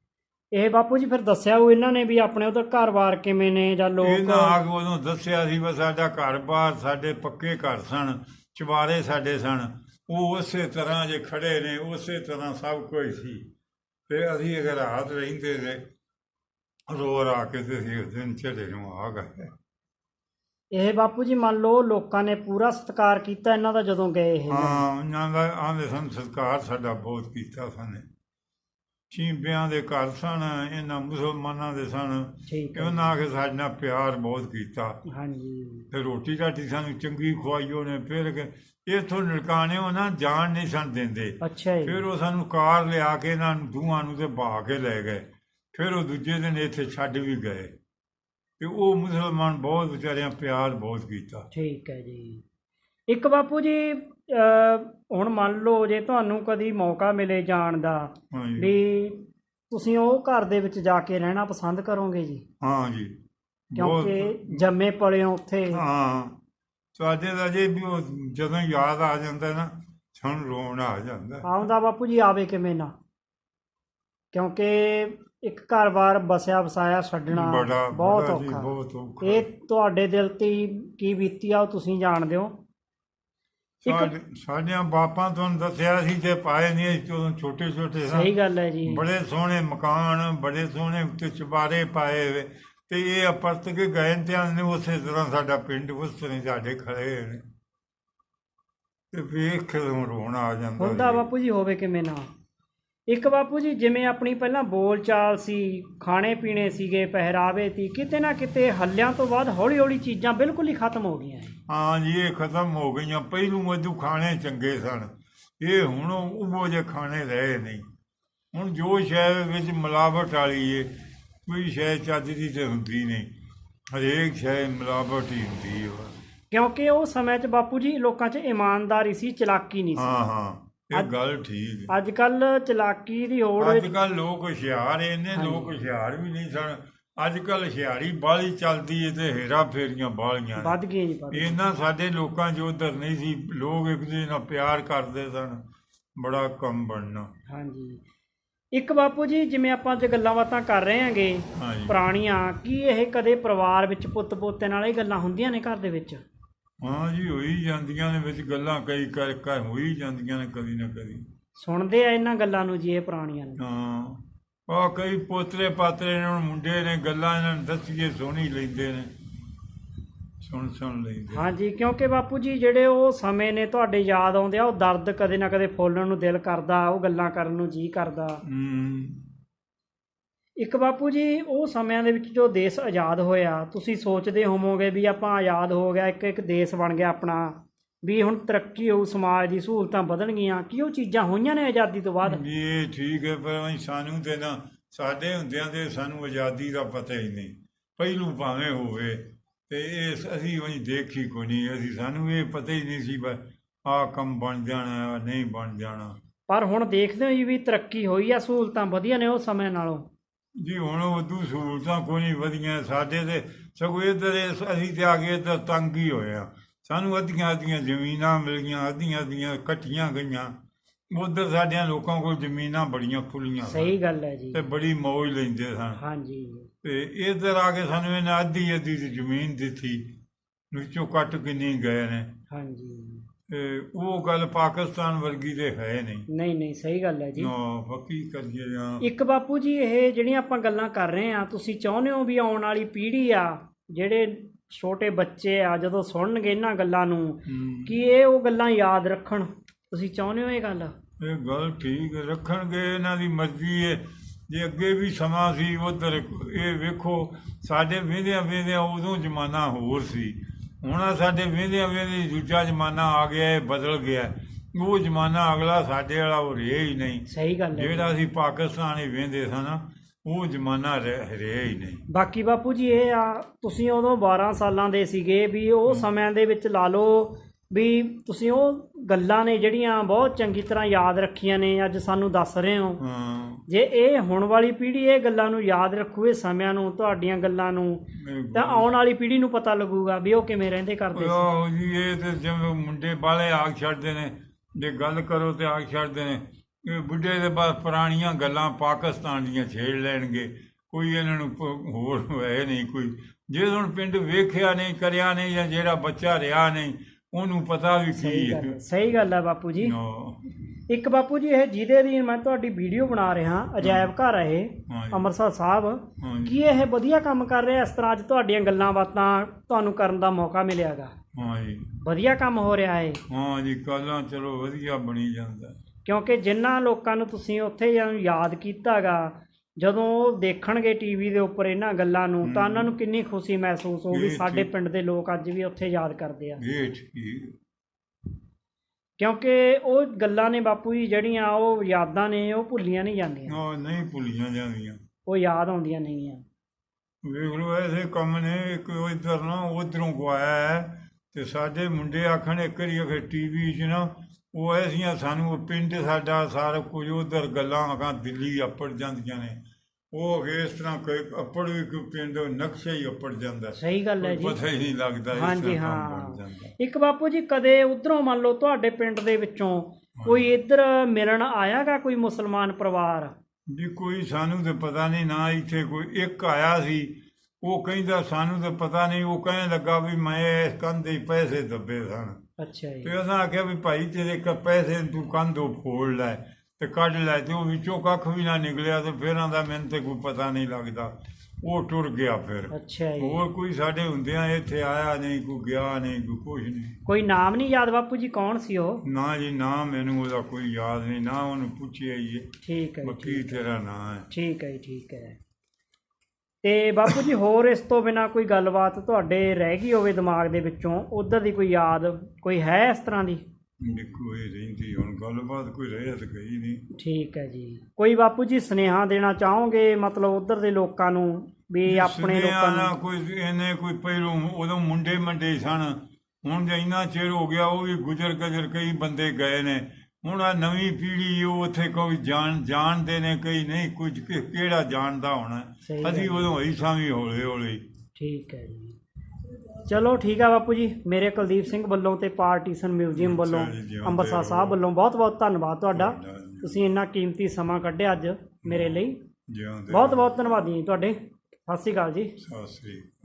ਇਹ ਬਾਪੂ ਜੀ ਫਿਰ ਦੱਸਿਆ ਉਹ ਇਹਨਾਂ ਨੇ ਵੀ ਆਪਣੇ ਉਧਰ ਘਰ-ਬਾਰ ਕਿਵੇਂ ਨੇ ਜਾਂ ਲੋਕ ਇਹਨਾਂ ਆ ਕੇ ਉਦੋਂ ਦੱਸਿਆ ਸੀ ਵੀ ਸਾਡਾ ਘਰ-ਬਾਰ ਸਾਡੇ ਪੱਕੇ ਘਰ ਸਨ ਚਵਾਰੇ ਸਾਡੇ ਸਨ। ਉਹ ਉਸੇ ਤਰ੍ਹਾਂ ਜੇ ਖੜੇ ਨੇ ਉਸੇ ਤਰ੍ਹਾਂ ਸਭ ਕੁਝ ਸੀ। ਤੇ ਅਸੀਂ ਅਗਰ ਰਾਤ ਰਹਿੰਦੇ ਨੇ ਰੋ ਰਾ ਕੇ ਤੇ ਅਸੀਂ ਉਸ ਦਿਨ ਝੜੇ ਨੂੰ ਆ ਗਏ। ਇਹ ਬਾਪੂ ਜੀ ਮੰਨ ਲਓ ਲੋਕਾਂ ਨੇ ਪੂਰਾ ਸਤਿਕਾਰ ਕੀਤਾ ਇਹਨਾਂ ਦਾ ਜਦੋਂ ਗਏ ਇਹ। ਹਾਂ ਉਹਨਾਂ ਦਾ ਆਂਦੇ ਸਨ ਸਤਿਕਾਰ ਸਾਡਾ ਬਹੁਤ ਕੀਤਾ ਸਨ। ਚੀਂਬਿਆਂ ਦੇ ਘਰ ਸਨ ਇਹਨਾਂ ਮੁਸਲਮਾਨਾਂ ਦੇ ਸਨ। ਠੀਕ ਹੈ। ਉਹਨਾਂ ਆ ਕੇ ਸਾਡੇ ਨਾਲ ਪਿਆਰ ਬਹੁਤ ਕੀਤਾ। ਹਾਂਜੀ। ਤੇ ਰੋਟੀ ਰਾਟੀ ਸਾਨੂੰ ਚੰਗੀ ਖਵਾਈ ਉਹਨੇ ਫਿਰ ਕਿ ਇਥੋਂ ਨਿਲਕਾਣਿਓ ਨਾ ਜਾਣ ਨਹੀਂ ਸਨ ਦਿੰਦੇ। ਅੱਛਾ ਜੀ। ਫਿਰ ਉਹ ਸਾਨੂੰ ਕਾਰ ਲਿਆ ਕੇ ਇਹਨਾਂ ਨੂੰ ਦੋਵਾਂ ਨੂੰ ਤੇ ਬਹਾ ਕੇ ਲੈ ਗਏ। ਫਿਰ ਉਹ ਦੂਜੇ ਦਿਨ ਇੱਥੇ ਛੱਡ ਵੀ ਗਏ। ਤੇ ਉਹ ਮੁਸਲਮਾਨ ਬਹੁਤ ਵਿਚਾਰਿਆਂ ਪਿਆਰ ਬਹੁਤ ਕੀਤਾ। ਠੀਕ ਹੈ ਜੀ। ਇੱਕ ਬਾਪੂ ਜੀ ਹੁਣ ਮੰਨ ਲਓ ਜੇ ਤੁਹਾਨੂੰ ਕਦੀ ਮੌਕਾ ਮਿਲੇ ਜਾਣ ਦਾ ਵੀ ਤੁਸੀਂ ਉਹ ਘਰ ਦੇ ਵਿੱਚ ਜਾ ਕੇ ਰਹਿਣਾ ਪਸੰਦ ਕਰੋਗੇ ਜੀ? ਹਾਂ ਜੀ। ਕਿਉਂਕਿ ਜੰਮੇ ਪਲੇ ਹੋ ਉੱਥੇ। ਹਾਂ। ਸਾਡੇ ਦਾ ਜੇ ਵੀ ਜਦੋਂ ਯਾਦ ਆ ਜਾਂਦਾ ਨਾ ਸਾਨੂੰ ਰੋਣਾ ਆ ਜਾਂਦਾ। ਆਉਂਦਾ ਬਾਪੂ ਜੀ ਆਵੇ ਕਿਵੇਂ ਨਾ। ਕਿਉਂਕਿ ਇੱਕ ਘਰ-ਬਾਰ ਬਸਿਆ ਵਸਾਇਆ ਛੱਡਣਾ ਬੜਾ ਬਹੁਤ ਬੜਾ ਜੀ, ਔਖਾ। ਬਹੁਤ ਔਖਾ। ਇਹ ਤੁਹਾਡੇ ਦਿਲ ਤੇ ਕੀ ਬੀਤੀ ਆ ਉਹ ਤੁਸੀਂ ਜਾਣਦੇ ਹੋ। ਇੱਕ ਸਾਡੇ ਸਾਡਿਆਂ ਬਾਪਾਂ ਤੁਹਾਨੂੰ ਦੱਸਿਆ ਸੀ ਤੇ ਪਾਏ ਨਹੀਂ ਅਸੀਂ ਜਦੋਂ ਛੋਟੇ ਛੋਟੇ ਸਹੀ ਗੱਲ ਹੈ ਜੀ। ਬੜੇ ਸੋਹਣੇ ਮਕਾਨ ਬੜੇ ਸੋਹਣੇ ਉੱਤੇ ਚੁਬਾਰੇ ਪਾਏ ਹੋਏ। ਤੇ ਇਹ ਅਪਰਤ ਕੇ ਗਏ ਤੇ ਨੇ ਉਸੇ ਤਰ੍ਹਾਂ ਸਾਡਾ ਪਿੰਡ ਉਸ ਤਰ੍ਹਾਂ ਸਾਡੇ ਖੜੇ ਨੇ। ਤੇ ਵੇਖ ਕੇ ਰੋਣਾ ਆ ਜਾਂਦਾ ਹੁੰਦਾ ਜੀ। ਬਾਪੂ ਜੀ ਹੋਵੇ ਕਿਵੇਂ ਨਾ। ਇੱਕ ਬਾਪੂ ਜੀ ਜਿਵੇਂ ਆਪਣੀ ਪਹਿਲਾਂ ਬੋਲਚਾਲ ਸੀ ਖਾਣੇ ਪੀਣੇ ਸੀਗੇ ਪਹਿਰਾਵੇ ਸੀ ਕਿਤੇ ਨਾ ਕਿਤੇ ਹੱਲਿਆਂ ਤੋਂ ਬਾਅਦ ਹੌਲੀ ਹੌਲੀ ਚੀਜ਼ਾਂ ਬਿਲਕੁਲ ਹੀ ਖਤਮ ਹੋ ਗਈਆਂ ਹੈ। ਜੀ ਇਹ ਖਤਮ ਹੋ ਗਈਆਂ। ਪਹਿਲੂ ਮਧੂ ਖਾਣੇ ਚੰਗੇ ਸਨ। ਇਹ ਹੁਣ ਉਹ ਜੇ ਖਾਣੇ ਰਹੇ ਨਹੀਂ। ਹੁਣ ਜੋ ਸ਼ਹਿਰ ਵਿੱਚ ਮਿਲਾਵਟ ਵਾਲੀ ਏ ਕੋਈ ਸ਼ੈ ਚੱਜ ਦੀ ਤੇ ਹੁੰਦੀ ਨਹੀਂ। ਹਰੇਕ ਸ਼ੈ ਮਿਲਾਵਟ ਹੀ ਹੁੰਦੀ ਹੈ। ਕਿਉਂਕਿ ਉਹ ਸਮੇਂ 'ਚ ਬਾਪੂ ਜੀ ਲੋਕਾਂ 'ਚ ਇਮਾਨਦਾਰੀ ਸੀ ਚਲਾਕੀ ਨਹੀਂ ਸੀ। ਹਾਂ ਹਾਂ। ਇਹ ਗੱਲ ਠੀਕ ਹੈ। ਅੱਜ ਕੱਲ ਚਲਾਕੀ ਦੀ ਹੋੜ ਅੱਜ ਵਿੱਚ ਕੱਲ ਲੋਕ ਹੁਸ਼ਿਆਰ ਇੰਨੇ ਹਾਂਜੀ। ਲੋਕ ਹੁਸ਼ਿਆਰ ਵੀ ਨਹੀਂ ਸਨ। ਅੱਜ ਕੱਲ ਹੁਸ਼ਿਆਰੀ ਬਾਲੀ ਚੱਲਦੀ ਏ ਤੇ ਹੇਰਾ ਫੇਰੀਆਂ ਬਾਲੀਆਂ ਨੇ। ਵੱਧ ਗਈਆਂ ਜੀ ਵੱਧ। ਇਹਨਾਂ ਸਾਡੇ ਲੋਕਾਂ 'ਚ ਉਧਰ ਨਹੀਂ ਸੀ। ਲੋਕ ਇੱਕ ਦੂਜੇ ਨਾਲ ਪਿਆਰ ਕਰਦੇ ਸਨ। ਬੜਾ ਕੰਮ ਬਣਨਾ। ਹਾਂਜੀ। ਇੱਕ ਬਾਪੂ ਜੀ ਜਿਵੇਂ ਆਪਾਂ ਅੱਜ ਗੱਲਾਂ ਬਾਤਾਂ ਕਰ ਰਹੇ ਹਾਂਗੇ ਹਾਂਜੀ। ਪੁਰਾਣੀਆਂ ਕੀ ਇਹ ਕਦੇ ਪਰਿਵਾਰ ਵਿੱਚ ਪੁੱਤ ਪੋਤੇ ਨਾਲ ਇਹ ਗੱਲਾਂ ਹੁੰਦੀਆਂ ਨੇ ਘਰ ਦੇ ਵਿੱਚ? ਹਾਂ ਜੀ ਹੋਈ ਜਾਂਦੀਆਂ ਨੇ ਵਿੱਚ ਗੱਲਾਂ ਕਈ ਕਰ ਕਰ ਹੋਈ ਜਾਂਦੀਆਂ ਨੇ ਕਦੀ ਨਾ ਕਦੀ। ਸੁਣਦੇ ਆ ਇਹਨਾਂ ਗੱਲਾਂ ਨੂੰ ਜੀ ਇਹ ਪੁਰਾਣੀਆਂ ਨੂੰ। ਹਾਂ ਉਹ ਕਈ ਪੋਤਰੇ ਪਾਤਰੇ ਨੇ ਹੁਣ ਮੁੰਡੇ ਨੇ ਗੱਲਾਂ ਇਹਨਾਂ ਨੂੰ ਦੱਸੀਏ ਸੁਣੀ ਲੈਂਦੇ ਨੇ ਸੁਣ ਸੁਣ ਲੈਂਦੇ ਹਾਂਜੀ ਕਿਉਂਕਿ ਬਾਪੂ ਜੀ ਜਿਹੜੇ ਉਹ ਸਮੇਂ ਨੇ ਤੁਹਾਡੇ ਯਾਦ ਆਉਂਦੇ ਆ ਉਹ ਦਰਦ ਕਦੇ ਨਾ ਕਦੇ ਫੋਲਣ ਨੂੰ ਦਿਲ ਕਰਦਾ ਉਹ ਗੱਲਾਂ ਕਰਨ ਨੂੰ ਜੀ ਕਰਦਾ। ਹੂੰ। ਇੱਕ ਬਾਪੂ ਜੀ ਉਹ ਸਮਿਆਂ ਦੇ ਵਿੱਚ ਜੋ ਦੇਸ਼ ਆਜ਼ਾਦ ਹੋਇਆ ਤੁਸੀਂ ਸੋਚਦੇ ਹੋਵੋਗੇ ਵੀ ਆਪਾਂ ਆਜ਼ਾਦ ਹੋ ਗਿਆ ਇੱਕ ਇੱਕ ਦੇਸ਼ ਬਣ ਗਿਆ ਆਪਣਾ ਵੀ ਹੁਣ ਤਰੱਕੀ ਹੋਊ ਸਮਾਜ ਦੀ ਸਹੂਲਤਾਂ ਵਧਣਗੀਆਂ ਕੀ ਉਹ ਚੀਜ਼ਾਂ ਹੋਈਆਂ ਨੇ ਆਜ਼ਾਦੀ ਤੋਂ ਬਾਅਦ? ਇਹ ਠੀਕ ਹੈ ਪਰ ਸਾਨੂੰ ਤੇ ਨਾ ਸਾਡੇ ਹੁੰਦਿਆਂ ਤੇ ਸਾਨੂੰ ਆਜ਼ਾਦੀ ਦਾ ਪਤਾ ਹੀ ਨਹੀਂ। ਪਹਿਲੂ ਭਾਵੇਂ ਹੋਵੇ ਤੇ ਇਹ ਸ- ਅਸੀਂ ਉਹੀ ਦੇਖੀ ਕੋਈ ਨਹੀਂ ਅਸੀਂ ਸਾਨੂੰ ਇਹ ਪਤਾ ਹੀ ਨਹੀਂ ਸੀ ਬਸ ਆਹ ਕੰਮ ਬਣ ਜਾਣਾ ਨਹੀਂ ਬਣ ਜਾਣਾ। ਪਰ ਹੁਣ ਦੇਖਦੇ ਹੋ ਜੀ ਵੀ ਤਰੱਕੀ ਹੋਈ ਆ ਸਹੂਲਤਾਂ ਵਧੀਆ ਨੇ ਉਹ ਸਮੇਂ ਨਾਲੋਂ। ਜੀ ਹੁਣ ਉਦੋਂ ਸਹੂਲਤਾਂ ਕੋਈ ਨਹੀਂ ਵਧੀਆਂ। ਸਾਡੇ ਤੇ ਸਗੋਂ ਇੱਧਰ ਇਸ- ਅਸੀਂ ਤੇ ਆ ਕੇ ਇੱਧਰ ਤੰਗ ਹੀ ਹੋਇਆ ਸਾਨੂੰ ਅੱਧੀਆਂ ਅੱਧੀਆਂ ਜ਼ਮੀਨਾਂ ਮਿਲ ਗਈਆਂ ਅੱਧੀਆਂ ਅੱਧੀਆਂ ਇਕੱਠੀਆਂ ਗਈਆਂ। ਉਧਰ ਸਾਡਿਆਂ ਲੋਕਾਂ ਕੋਲ ਜ਼ਮੀਨਾਂ ਬੜੀਆਂ ਖੁੱਲੀਆਂ ਸਨ। ਸਹੀ ਗੱਲ ਹੈ ਜੀ। ਤੇ ਬੜੀ ਮੌਜ ਲੈਂਦੇ ਸਨ। ਹਾਂਜੀ। ਤੇ ਇੱਧਰ ਆ ਕੇ ਸਾਨੂੰ ਇਹਨਾਂ ਅੱਧੀ ਅੱਧੀ ਦੀ ਜ਼ਮੀਨ ਦਿੱਤੀ। ਵਿੱਚੋਂ ਕੱਟ ਕੇ ਨਹੀਂ ਗਏ ਨੇ। ਹਾਂਜੀ। ਉਹ ਗੱਲ ਪਾਕਿਸਤਾਨ ਵਰਗੀ ਤੇ ਹੈ ਨਹੀਂ। ਨਹੀਂ ਨਹੀਂ ਸਹੀ ਗੱਲ ਹੈ ਜੀ। ਨਾ ਫਕੀ ਕਰੀਏ ਜਾਂ ਇੱਕ ਬਾਪੂ ਜੀ ਇਹ ਜਿਹੜੀਆਂ ਆਪਾਂ ਗੱਲਾਂ ਕਰ ਰਹੇ ਆ ਤੁਸੀਂ ਚਾਹੁੰਦੇ ਹੋ ਵੀ ਆਉਣ ਵਾਲੀ ਪੀੜ੍ਹੀ ਆ ਜਿਹੜੇ ਛੋਟੇ ਬੱਚੇ ਆ ਜਦੋਂ ਸੁਣਨਗੇ ਇਹਨਾਂ ਗੱਲਾਂ ਨੂੰ ਕਿ ਇਹ ਉਹ ਗੱਲਾਂ ਯਾਦ ਰੱਖਣ? ਤੁਸੀਂ ਚਾਹੁੰਦੇ ਹੋ ਇਹ ਗੱਲ? ਇਹ ਗੱਲ ਠੀਕ ਰੱਖਣਗੇ ਇਹਨਾਂ ਦੀ ਮਰਜ਼ੀ ਹੈ ਜੇ ਅੱਗੇ ਵੀ ਸਮਾਂ ਸੀ ਉਧਰ ਇਹ ਵੇਖੋ ਸਾਡੇ ਵੇਂਦਿਆਂ ਵੇਂਦਿਆਂ ਉਦੋਂ ਜ਼ਮਾਨਾ ਹੋਰ ਸੀ। ਹੁਣ ਸਾਡੇ ਵੇਂਦਿਆਂ ਵੇਂਦੇ ਦੂਜਾ ਜ਼ਮਾਨਾ ਆ ਗਿਆ ਇਹ ਬਦਲ ਗਿਆ। ਉਹ ਜ਼ਮਾਨਾ ਅਗਲਾ ਸਾਡੇ ਵਾਲਾ ਉਹ ਰਿਹਾ ਹੀ ਨਹੀਂ। ਸਹੀ ਗੱਲ ਹੈ ਜਿਹੜਾ ਅਸੀਂ ਪਾਕਿਸਤਾਨੀ ਵੇਂਦੇ ਸਾਂ ਨਾ ਉਹ ਜ਼ਮਾਨਾ ਰਹਿ- ਰਿਹਾ ਹੀ ਨਹੀਂ। ਬਾਕੀ ਬਾਪੂ ਜੀ ਇਹ ਆ ਤੁਸੀਂ ਉਦੋਂ 12 ਸਾਲਾਂ ਦੇ ਸੀਗੇ ਵੀ ਉਹ ਸਮਿਆਂ ਦੇ ਵਿੱਚ ਲਾ ਲਓ ਵੀ ਤੁਸੀਂ ਉਹ ਗੱਲਾਂ ਨੇ ਜਿਹੜੀਆਂ ਬਹੁਤ ਚੰਗੀ ਤਰ੍ਹਾਂ ਯਾਦ ਰੱਖੀਆਂ ਨੇ ਅੱਜ ਸਾਨੂੰ ਦੱਸ ਰਹੇ ਹੋ। ਜੇ ਇਹ ਹੁਣ ਵਾਲੀ ਪੀੜ੍ਹੀ ਇਹ ਗੱਲਾਂ ਨੂੰ ਯਾਦ ਰੱਖੂ ਇਹ ਸਮਿਆਂ ਨੂੰ ਤੁਹਾਡੀਆਂ ਗੱਲਾਂ ਨੂੰ ਤਾਂ ਆਉਣ ਵਾਲੀ ਪੀੜ੍ਹੀ ਨੂੰ ਪਤਾ ਲੱਗੂਗਾ ਵੀ ਉਹ ਕਿਵੇਂ ਰਹਿੰਦੇ ਕਰਦੇ ਸੀ। ਉਹ ਜੀ ਇਹ ਤੇ ਜਿਵੇਂ ਮੁੰਡੇ ਬਾਲੇ ਆਗ ਛੱਡਦੇ ਨੇ ਜੇ ਗੱਲ ਕਰੋ ਤੇ ਆਗ ਛੱਡਦੇ ਨੇ ਇਹ ਬੁੱਢੇ ਦੇ ਬਾਅਦ ਪੁਰਾਣੀਆਂ ਗੱਲਾਂ ਪਾਕਿਸਤਾਨ ਦੀਆਂ ਛੇੜ ਲੈਣਗੇ ਕੋਈ ਇਹਨਾਂ ਨੂੰ ਹੋਰ ਹੈ ਨਹੀਂ ਕੋਈ। ਜੇ ਹੁਣ ਪਿੰਡ ਵੇਖਿਆ ਨਹੀਂ ਕਰਿਆ ਨਹੀਂ ਜਾਂ ਜਿਹੜਾ ਬੱਚਾ ਰਿਹਾ ਨਹੀਂ ਉਹਨੂੰ ਪਤਾ ਵੀ ਕੀ ਹੈ। ਸਹੀ ਗੱਲ ਹੈ ਬਾਪੂ ਜੀ। ਇੱਕ ਬਾਪੂ ਜੀ ਇਹ ਜਿਹਦੇ ਦੀ ਮੈਂ ਤੁਹਾਡੀ ਵੀਡੀਓ ਬਣਾ ਰਿਹਾ ਅਜਾਇਬ ਘਰ ਹੈ ਇਹ ਹਾਂਜੀ। ਅੰਮ੍ਰਿਤਸਰ ਸਾਹਿਬ। ਹਾਂਜੀ। ਕੀ ਇਹ ਵਧੀਆ ਕੰਮ ਕਰ ਰਿਹਾ ਇਸ ਤਰ੍ਹਾਂ ਅੱਜ ਤੁਹਾਡੀਆਂ ਗੱਲਾਂ ਬਾਤਾਂ ਤੁਹਾਨੂੰ ਕਰਨ ਦਾ ਮੌਕਾ ਮਿਲਿਆਗਾ? ਹਾਂ ਜੀ ਵਧੀਆ ਕੰਮ ਹੋ ਰਿਹਾ ਹੈ ਹਾਂ ਜੀ ਕਾਲਾਂ ਚਲੋ ਵਧੀਆ ਬਣੀ ਜਾਂਦਾ। ਕਿਉਂਕਿ ਜਿਨ੍ਹਾਂ ਲੋਕਾਂ ਨੂੰ ਤੁਸੀਂ ਉੱਥੇ ਯਾਦ ਕੀਤਾਗਾ ਜਦੋਂ ਉਹ ਦੇਖਣਗੇ ਟੀਵੀ ਦੇ ਉੱਪਰ ਇਹਨਾਂ ਗੱਲਾਂ ਨੂੰ ਤਾਂ ਉਹਨਾਂ ਨੂੰ ਕਿੰਨੀ ਖੁਸ਼ੀ ਮਹਿਸੂਸ ਹੋਊਗੀ। ਸਾਡੇ। ਪਿੰਡ ਦੇ ਲੋਕ ਅੱਜ ਵੀ ਉੱਥੇ ਯਾਦ ਕਰਦੇ ਆ। ਇਹ ਠੀਕ ਕਿਉਂਕਿ ਉਹ ਗੱਲਾਂ ਨੇ ਬਾਪੂ ਜੀ ਜਿਹੜੀਆਂ ਉਹ ਯਾਦਾਂ ਨੇ ਉਹ ਭੁੱਲੀਆਂ ਨਹੀਂ ਜਾਂਦੀਆਂ। ਉਹ ਨਹੀਂ ਭੁੱਲੀਆਂ ਜਾਂਦੀਆਂ। ਉਹ ਯਾਦ ਆਉਂਦੀਆਂ ਨਹੀਂ ਆ। ਵੇਖ ਲਓ ਐਸੇ ਕੰਮ ਨੇ ਇੱਕ ਇਧਰ ਨਾ ਉਧਰੋਂ ਗਵਾਇਆ ਹੈ ਤੇ ਸਾਡੇ ਮੁੰਡੇ ਆਖਣ ਇੱਕ ਵਾਰੀ ਅਖੇ ਟੀਵੀ 'ਚ ਨਾ ਉਹ ਐਸੀਆਂ ਸਾਨੂੰ ਉਹ ਪਿੰਡ ਸਾਡਾ ਸਾਰਾ ਕੁਝ ਉਧਰ ਗੱਲਾਂ ਆਖਾਂ ਦਿੱਲੀ ਅੱਪੜ ਜਾਂਦੀਆਂ ਨੇ। ਉਹ ਇਸ ਤਰ੍ਹਾਂ ਕੋਈ ਅੱਪੜ ਵੀ ਕੋਈ ਪਿੰਡ ਨਕਸ਼ਾ ਹੀ ਅੱਪੜ ਜਾਂਦਾ ਸਹੀ ਗੱਲ ਹੈ ਜੀ। ਪਤਾ ਹੀ ਨਹੀਂ ਲੱਗਦਾ ਹਾਂਜੀ ਹਾਂ। ਇੱਕ ਬਾਪੂ ਜੀ ਕਦੇ ਉਧਰੋਂ ਮੰਨ ਲਓ ਤੁਹਾਡੇ ਪਿੰਡ ਦੇ ਵਿੱਚੋਂ ਕੋਈ ਇੱਧਰ ਮਿਲਣ ਆਇਆਗਾ ਕੋਈ ਮੁਸਲਮਾਨ ਪਰਿਵਾਰ? ਜੀ ਕੋਈ ਸਾਨੂੰ ਤੇ ਪਤਾ ਨਹੀਂ ਨਾ ਇੱਥੇ ਕੋਈ ਇੱਕ ਆਇਆ ਸੀ। ਉਹ ਕਹਿੰਦਾ ਸਾਨੂੰ ਤੇ ਪਤਾ ਨਹੀਂ। ਉਹ ਕਹਿਣ ਲੱਗਾ ਵੀ ਮੈਂ ਇਸ ਕੰਧ ਦੇ ਪੈਸੇ ਦੱਬੇ ਸਨ। ਅੱਛਾ ਜੀ। ਤੇ ਉਹਨਾਂ ਆਖਿਆ ਵੀ ਭਾਈ ਤੇਰੇ ਕ ਪੈਸੇ ਤੂੰ ਕੰਧੋਂ ਫੋੜ ਲੈ ਤੇ ਕੱਢ ਲੈ ਤੇ ਉਹ ਵਿੱਚੋਂ ਕੱਖ ਵੀ ਨਾ ਨਿਕਲਿਆ ਤੇ ਫਿਰ ਆਂਦਾ ਮੈਨੂੰ ਤੇ ਕੋਈ ਪਤਾ ਨਹੀਂ ਲੱਗਦਾ। ਉਹ ਟੁਰ ਗਿਆ ਫਿਰ। ਅੱਛਾ ਜੀ। ਹੋਰ ਕੋਈ ਸਾਡੇ ਹੁੰਦਿਆਂ ਇੱਥੇ ਆਇਆ ਨਹੀਂ ਕੋਈ ਗਿਆ ਨਹੀਂ ਕੋਈ ਕੁਛ ਨਹੀਂ। ਕੋਈ ਨਾਮ ਨਹੀਂ ਯਾਦ ਬਾਪੂ ਜੀ? ਕੌਣ ਸੀ ਉਹ? ਨਾ ਜੀ ਨਾ ਮੈਨੂੰ ਉਹਦਾ ਕੋਈ ਯਾਦ ਨਹੀਂ ਨਾ ਉਹਨੂੰ ਪੁੱਛਿਆ ਹੀ ਹੈ। ਠੀਕ ਹੈ ਜੀ, ਮੱਕੀ ਤੇਰਾ ਨਾਂ ਹੈ। ਠੀਕ ਹੈ ਜੀ, ਠੀਕ ਹੈ। ਤੇ ਬਾਪੂ ਜੀ ਹੋਰ ਇਸ ਤੋਂ ਬਿਨਾ ਕੋਈ ਗੱਲਬਾਤ ਤੁਹਾਡੇ ਰਹਿ ਗਈ ਹੋਵੇ ਦਿਮਾਗ ਦੇ ਵਿੱਚੋਂ? ਉਧਰ ਦੀ ਕੋਈ ਯਾਦ ਕੋਈ ਹੈ ਇਸ ਤਰ੍ਹਾਂ ਦੀ? ਵੀ ਕੋਈ ਰਹਿੰਦੀ ਹੁਣ ਗੱਲਬਾਤ ਕੋਈ ਰਹਿ ਤਾਂ ਗਈ ਨਹੀਂ। ਠੀਕ ਹੈ ਜੀ। ਕੋਈ ਬਾਪੂ ਜੀ ਸੁਨੇਹਾ ਦੇਣਾ ਚਾਹੋਗੇ? ਮਤਲਬ ਉਧਰ ਦੇ ਲੋਕਾਂ ਨੂੰ ਵੀ ਆਪਣੇ ਲੋਕਾਂ ਨਾ? ਕੋਈ ਇਹਨੇ ਕੋਈ ਪਹਿਲੋਂ ਉਦੋਂ ਮੁੰਡੇ ਮੰਡੇ ਸਨ। ਹੁਣ ਜੇ ਇੰਨਾ ਚਿਰ ਹੋ ਗਿਆ ਉਹ ਵੀ ਗੁਜ਼ਰ ਗਜਰ ਕਈ ਬੰਦੇ ਗਏ ਨੇ। ਹੁਣ ਆ ਨਵੀਂ ਪੀੜ੍ਹੀ ਉਹ ਉੱਥੇ ਕੋਈ ਜਾਣ ਜਾਣਦੇ ਨੇ ਕਈ ਨਹੀਂ ਕੁਝ ਕਿ- ਕਿਹੜਾ ਜਾਣਦਾ ਹੋਣਾ? ਸਹੀ ਗੱਲ ਅਸੀਂ। ਉਦੋਂ ਹੀ ਸਾਂ ਵੀ ਹੌਲੇ ਹੌਲੇ ਠੀਕ ਹੈ ਜੀ। ਚਲੋ ਠੀਕ ਆ ਬਾਪੂ ਜੀ। ਮੇਰੇ ਕੁਲਦੀਪ ਸਿੰਘ ਵੱਲੋਂ ਤੇ ਪਾਰਟੀਸ਼ਨ ਮਿਊਜ਼ੀਅਮ ਵੱਲੋਂ ਜੀ, ਜਿਉਂਦੇ ਅੰਮ੍ਰਿਤਸਰ ਸਾਹਿਬ। ਵੱਲੋਂ ਬਹੁਤ ਬਹੁਤ ਧੰਨਵਾਦ ਤੁਹਾਡਾ। ਤੁਸੀਂ ਇੰਨਾ ਕੀਮਤੀ ਸਮਾਂ ਕੱਢਿਆ ਅੱਜ ਮੇਰੇ ਲਈ। ਜਿਉਂਦੇ ਬਹੁਤ ਬਹੁਤ ਧੰਨਵਾਦੀ ਜੀ ਤੁਹਾਡੇ। ਸਤਿ ਸ਼੍ਰੀ ਅਕਾਲ ਜੀ। ਸਤਿ ਸ੍ਰੀ ਅਕਾਲ